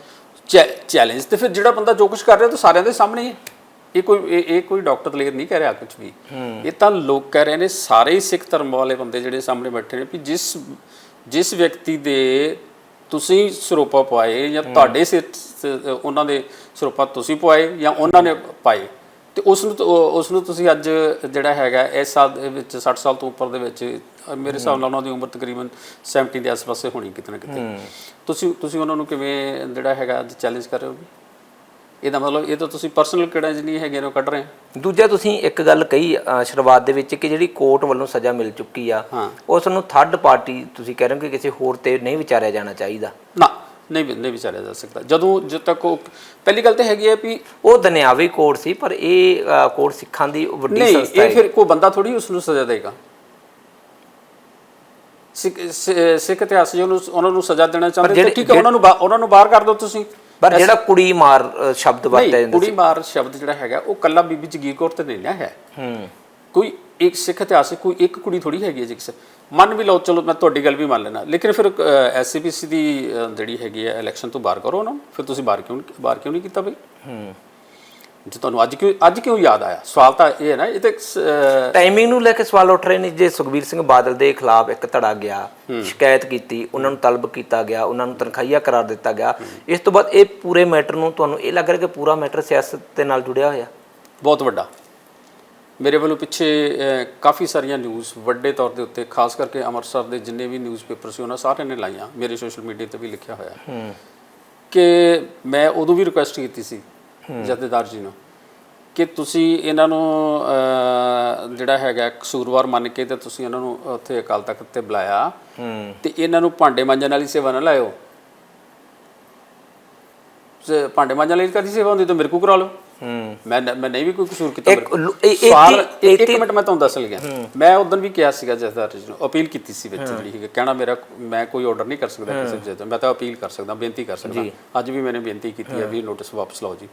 ਚੈਲੰਜ ਤੇ ਫਿਰ ਜਿਹੜਾ ਬੰਦਾ ਜੋ ਕੁਝ ਕਰ ਰਿਹਾ ਤਾਂ ਸਾਰਿਆਂ ਦੇ ਸਾਹਮਣੇ ਹੀ ਹੈ। ਇਹ ਕੋਈ ਇਹ ਕੋਈ ਡਾਕਟਰ ਦਲੇਰ ਨਹੀਂ ਕਹਿ ਰਿਹਾ ਕੁਝ ਵੀ। ਇਹ ਤਾਂ ਲੋਕ ਕਹਿ ਰਹੇ ਨੇ ਸਾਰੇ ਹੀ ਸਿੱਖ ਧਰਮ ਵਾਲੇ ਬੰਦੇ ਜਿਹੜੇ ਸਾਹਮਣੇ ਬੈਠੇ ਨੇ ਵੀ ਜਿਸ ਜਿਸ ਵਿਅਕਤੀ ਦੇ ਤੁਸੀਂ ਸਰੋਪਾ ਪਾਏ ਜਾਂ ਤੁਹਾਡੇ ਸਿਰ ਉਹਨਾਂ ਦੇ ਸਰੋਪਾ ਤੁਸੀਂ ਪਾਏ ਜਾਂ ਉਹਨਾਂ ਨੇ ਪਾਏ ਤੇ ਉਸ ਨੂੰ ਉਸ ਨੂੰ ਤੁਸੀਂ ਅੱਜ ਜਿਹੜਾ ਹੈਗਾ ਇਸ ਸਾਲ ਦੇ ਵਿੱਚ 60 ਸਾਲ ਤੋਂ ਉੱਪਰ ਦੇ ਵਿੱਚ ਮੇਰੇ ਹਿਸਾਬ ਨਾਲ ਉਹਨਾਂ ਦੀ ਉਮਰ ਤਕਰੀਬਨ 70 ਦੇ ਆਸ-ਪਾਸੇ ਹੋਣੀ ਕਿਤੇ ਨਾ ਕਿਤੇ। ਤੁਸੀਂ ਤੁਸੀਂ ਉਹਨਾਂ ਨੂੰ ਕਿਵੇਂ ਜਿਹੜਾ ਹੈਗਾ ਅੱਜ ਚੈਲੰਜ ਕਰ ਰਹੇ ਹੋ? ਇਹਦਾ ਮਤਲਬ ਇਹ ਤਾਂ ਤੁਸੀਂ ਪਰਸਨਲ ਕਿਹੜਾ ਨਹੀਂ ਹੈਗੇ ਨੇ ਉਹ ਕੱਢ ਰਹੇ ਹੋ? ਦੂਜਾ ਤੁਸੀਂ ਇੱਕ ਗੱਲ ਕਹੀ ਅ, ਸ਼ੁਰੂਆਤ ਦੇ ਵਿੱਚ ਕਿ ਜਿਹੜੀ ਕੋਰਟ ਵੱਲੋਂ ਸਜ਼ਾ ਮਿਲ ਚੁੱਕੀ ਆ ਹਾਂ। ਉਸ ਨੂੰ ਥਰਡ ਪਾਰਟੀ ਤੁਸੀਂ ਕਹਿ ਰਹੇ ਹੋ ਕਿ ਕਿਸੇ ਹੋਰ ਤੇ ਨਹੀਂ ਵਿਚਾਰਿਆ ਜਾਣਾ ਚਾਹੀਦਾ। ਨਾ ਨਹੀਂ ਵੀ- ਨਹੀਂ ਵਿਚਾਰਿਆ ਜਾ ਸਕਦਾ। ਜਦੋਂ ਜਦ ਤੱਕ ਉਹ ਪਹਿਲੀ ਗੱਲ ਤਾਂ ਹੈਗੀ ਹੈ ਵੀ ਉਹ ਦੁਨਿਆਵੀ ਕੋਰਟ ਸੀ ਪਰ ਇਹ ਅ, ਕੋਰਟ ਸਿੱਖਾਂ ਦੀ ਵੱਡੀ ਨਹੀਂ ਸੰਸਥਾ ਇਹ ਹੈ। ਫਿਰ ਕੋਈ ਬੰਦਾ ਥੋੜੀ ਉਸ ਨੂੰ ਸਜ਼ਾ ਦੇਗਾ। ਸਿੱਖ ਸਿ- ਸਿੱਖ ਇਤਿਹਾਸ ਜੀ ਉਹਨੂੰ ਉਹਨਾਂ ਨੂੰ ਸਜ਼ਾ ਦੇਣਾ ਚਾਹੁੰਦੇ ਤਾਂ ਜਿਹੜੇ- ਠੀਕ ਹੈ ਉਹਨਾਂ ਨੂੰ ਬਾ- ਉਹਨਾਂ ਨੂੰ ਬਾਹਰ ਕਰ ਦਿਓ ਤੁਸੀਂ। ਪਰ ਜਿਹੜਾ ਕੁੜੀ ਮਾਰ ਸ਼ਬਦ ਵਰਤਿਆ ਨਹੀਂ ਜਾਂਦਾ ਕੁੜੀ ਮਾਰ ਸ਼ਬਦ ਜਿਹੜਾ ਹੈਗਾ ਉਹ ਕੱਲਾ ਬੀਬੀ ਜਗੀਰ ਕੌਰ ਤੇ ਨਹੀਂ ਨਾ ਹੈ। ਹੂੰ। ਕੋਈ ਇੱਕ ਸਿੱਖ ਇਤਿਹਾਸ 'ਚ ਕੋਈ ਇੱਕ ਕੁੜੀ ਥੋੜੀ ਹੈਗੀ ਹੈ ਜਿਕਸ ਮੰਨ ਵੀ ਲਓ ਚਲੋ ਮੈਂ ਤੁਹਾਡੀ ਗੱਲ ਵੀ ਮੰਨ ਲੈਣਾ ਲੇਕਿਨ ਫਿਰ ਐਸਸੀਪੀਸੀ ਦੀ ਜਿਹੜੀ ਹੈਗੀ ਹੈ ਇਲੈਕਸ਼ਨ ਤੋਂ ਬਾਹਰ ਕਰੋ ਉਹਨਾਂ ਨੂੰ। ਫਿਰ ਤੁਸੀਂ ਬਾਹਰ ਕਿਉਂ ਬਾਹਰ ਕਿਉਂ ਨਹੀਂ ਕੀਤਾ ਬਈ? ਹੂੰ। ਜੇ ਤੁਹਾਨੂੰ ਅੱਜ ਕਿਉਂ ਅੱਜ ਕਿਉਂ ਯਾਦ ਆਇਆ? ਸਵਾਲ ਤਾਂ ਇਹ ਹੈ ਨਾ ਇਹ ਤੇ ਟਾਈਮਿੰਗ ਨੂੰ ਲੈ ਕੇ ਸਵਾਲ ਉੱਠ ਰਹੇ ਨੇ ਜੇ ਸੁਖਬੀਰ ਸਿੰਘ ਬਾਦਲ ਦੇ ਖਿਲਾਫ ਇੱਕ ਧੜਾ ਗਿਆ ਸ਼ਿਕਾਇਤ ਕੀਤੀ ਉਹਨਾਂ ਨੂੰ ਤਲਬ ਕੀਤਾ ਗਿਆ ਉਹਨਾਂ ਨੂੰ ਤਨਖਾਹੀਆ ਕਰਾਰ ਦਿੱਤਾ ਗਿਆ ਇਸ ਤੋਂ ਬਾਅਦ ਇਹ ਪੂਰੇ ਮੈਟਰ ਨੂੰ ਤੁਹਾਨੂੰ ਇਹ ਲੱਗ ਰਿਹਾ ਕਿ ਪੂਰਾ ਮੈਟਰ ਸਿਆਸਤ ਦੇ ਨਾਲ ਜੁੜਿਆ ਹੋਇਆ? ਬਹੁਤ ਵੱਡਾ। ਮੇਰੇ ਵੱਲੋਂ ਪਿੱਛੇ ਕਾਫੀ ਸਾਰੀਆਂ ਨਿਊਜ਼ ਵੱਡੇ ਤੌਰ ਦੇ ਉੱਤੇ ਖਾਸ ਕਰਕੇ ਅੰਮ੍ਰਿਤਸਰ ਦੇ ਜਿੰਨੇ ਵੀ ਨਿਊਜ਼ਪੇਪਰ ਸੀ ਉਹਨਾਂ ਸਾਰਿਆਂ ਨੇ ਲਾਈਆਂ ਮੇਰੇ ਸੋਸ਼ਲ ਮੀਡੀਆ ਤੇ ਵੀ ਲਿਖਿਆ ਹੋਇਆ। ਕਿ ਮੈਂ ਉਦੋਂ ਵੀ ਰਿਕੁਐਸਟ ਕੀਤੀ ਸੀ ਜਥੇਦਾਰ ਜੀ ਨੂੰ ਕਿ ਤੁਸੀਂ ਇਹਨਾਂ ਨੂੰ ਜਿਹੜਾ ਹੈਗਾ ਕਸੂਰਵਾਰ ਮੰਨ ਕੇ ਤੇ ਤੁਸੀਂ ਇਹਨਾਂ ਨੂੰ ਉੱਥੇ ਅਕਾਲ ਤਖਤ ਤੇ ਬੁਲਾਇਆ ਤੇ ਇਹਨਾਂ ਨੂੰ ਭਾਂਡੇ ਮਾਂਜਣ ਵਾਲੀ ਸੇਵਾ ਨਾ ਲਾਇਓ। ਜੇ ਭਾਂਡੇ ਮਾਂਜਣ ਲਈ ਕਦੀ ਸੇਵਾ ਹੁੰਦੀ ਤਾਂ ਮੇਰੇ ਕੋਲ ਕਰਾ ਲਓ। ਹੂੰ। ਮੈਂ ਮੈਂ ਨਹੀਂ ਵੀ ਕੋਈ ਕਸੂਰ ਕੀਤਾ ਇੱਕ ਮੇਰੇ ਸਵਾਲ ਇੱਕ ਮਿੰਟ ਮੈਂ ਤੁਹਾਨੂੰ ਦੱਸ ਲਿਆ ਮੈਂ ਉਦੋਂ ਵੀ ਕਿਹਾ ਸੀਗਾ ਜਥੇਦਾਰ ਜੀ ਨੂੰ ਅਪੀਲ ਕੀਤੀ ਸੀ ਵਿੱਚ ਜਿਹੜੀ ਹੈਗੀ ਕਹਿਣਾ ਮੇਰਾ ਮੈਂ ਕੋਈ ਆਰਡਰ ਨਹੀਂ ਕਰ ਸਕਦਾ ਕਿਸੇ ਜਥੇਦਾਰ ਮੈਂ ਤਾਂ ਅਪੀਲ ਕਰ ਸਕਦਾ ਬੇਨਤੀ ਕਰ ਸਕਦਾ। ਅੱਜ ਵੀ ਮੈंने ਬੇਨਤੀ ਕੀਤੀ ਹੈ। ਵੀ ਨੋਟਿਸ ਵਾਪਸ ਲਓ ਜੀ।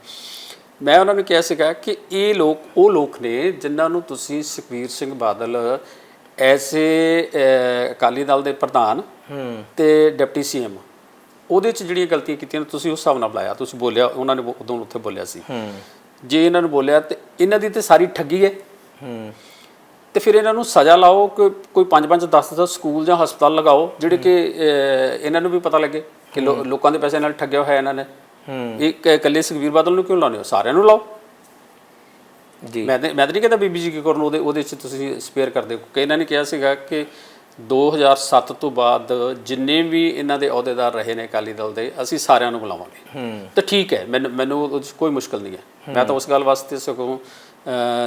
ਮੈਂ ਉਹਨਾਂ ਨੂੰ ਕਿਹਾ ਸੀਗਾ ਕਿ ਇਹ ਲੋਕ ਉਹ ਲੋਕ ਨੇ ਜਿਨ੍ਹਾਂ ਨੂੰ ਤੁਸੀਂ ਸੁਖਬੀਰ ਸਿੰਘ ਬਾਦਲ ਐਸੇ ਅਕਾਲੀ ਦਲ ਦੇ ਪ੍ਰਧਾਨ ਤੇ ਡਿਪਟੀ ਸੀਐਮ ਉਹਦੇ ਚ ਜਿਹੜੀਆਂ ਗਲਤੀਆਂ ਕੀਤੀਆਂ ਨੇ ਤੁਸੀਂ ਉਸ ਹਿਸਾਬ ਨਾਲ ਬੁਲਾਇਆ ਤੁਸੀਂ ਬੋਲਿਆ ਉਹਨਾਂ ਨੇ ਉਦੋਂ ਉੱਥੇ ਬੋਲਿਆ ਸੀ। ਜੇ ਇਹਨਾਂ ਨੂੰ ਬੋਲਿਆ ਤੇ ਇਹਨਾਂ ਦੀ ਤੇ ਸਾਰੀ ਠੱਗੀ ਹੈ ਹੂੰ। ਤੇ ਫਿਰ ਇਹਨਾਂ ਨੂੰ ਸਜ਼ਾ ਲਾਓ ਕਿ ਕੋਈ 5-5 10-10 ਸਕੂਲ ਜਾਂ ਹਸਪਤਾਲ ਲਗਾਓ ਜਿਹੜੇ ਕਿ ਇਹਨਾਂ ਨੂੰ ਵੀ ਪਤਾ ਲੱਗੇ ਕਿ ਲੋਕਾਂ ਦੇ ਪੈਸੇ ਨਾਲ ਠੱਗਿਆ ਹੋਇਆ ਇਹਨਾਂ ਨੇ। ਇੱਕ ਇਕੱਲੇ ਸੁਖਵੀਰ ਬਾਦਲ ਨੂੰ ਕਿਉਂ ਲਾਉਂਦੇ ਹੋ? ਸਾਰਿਆਂ ਨੂੰ ਲਾਓ। ਜੀ। ਮੈਂ ਮੈਂ ਤਾਂ ਨਹੀਂ ਕਹਿੰਦਾ ਬੀਬੀ ਜੀ ਕੀ ਕਰਨ ਉਹਦੇ ਉਹਦੇ ਚ ਤੁਸੀਂ ਸਪੇਅਰ ਕਰਦੇ ਕਿ ਇਹਨਾਂ ਨੇ ਕਿਹਾ ਸੀਗਾ ਕਿ 2007 ਤੋਂ ਬਾਅਦ ਜਿੰਨੇ ਵੀ ਇਹਨਾਂ ਦੇ ਅਹੁਦੇਦਾਰ ਰਹੇ ਨੇ ਅਕਾਲੀ ਦਲ ਦੇ ਅਸੀਂ ਸਾਰਿਆਂ ਨੂੰ ਬੁਲਾਵਾਂਗੇ। ਤਾਂ ਠੀਕ ਹੈ ਮੈਨੂੰ ਮੈਨੂੰ ਉਹਦੇ 'ਚ ਕੋਈ ਮੁਸ਼ਕਲ ਨਹੀਂ ਹੈ। ਮੈਂ ਤਾਂ ਉਸ ਗੱਲ ਵਾਸਤੇ ਸਗੋਂ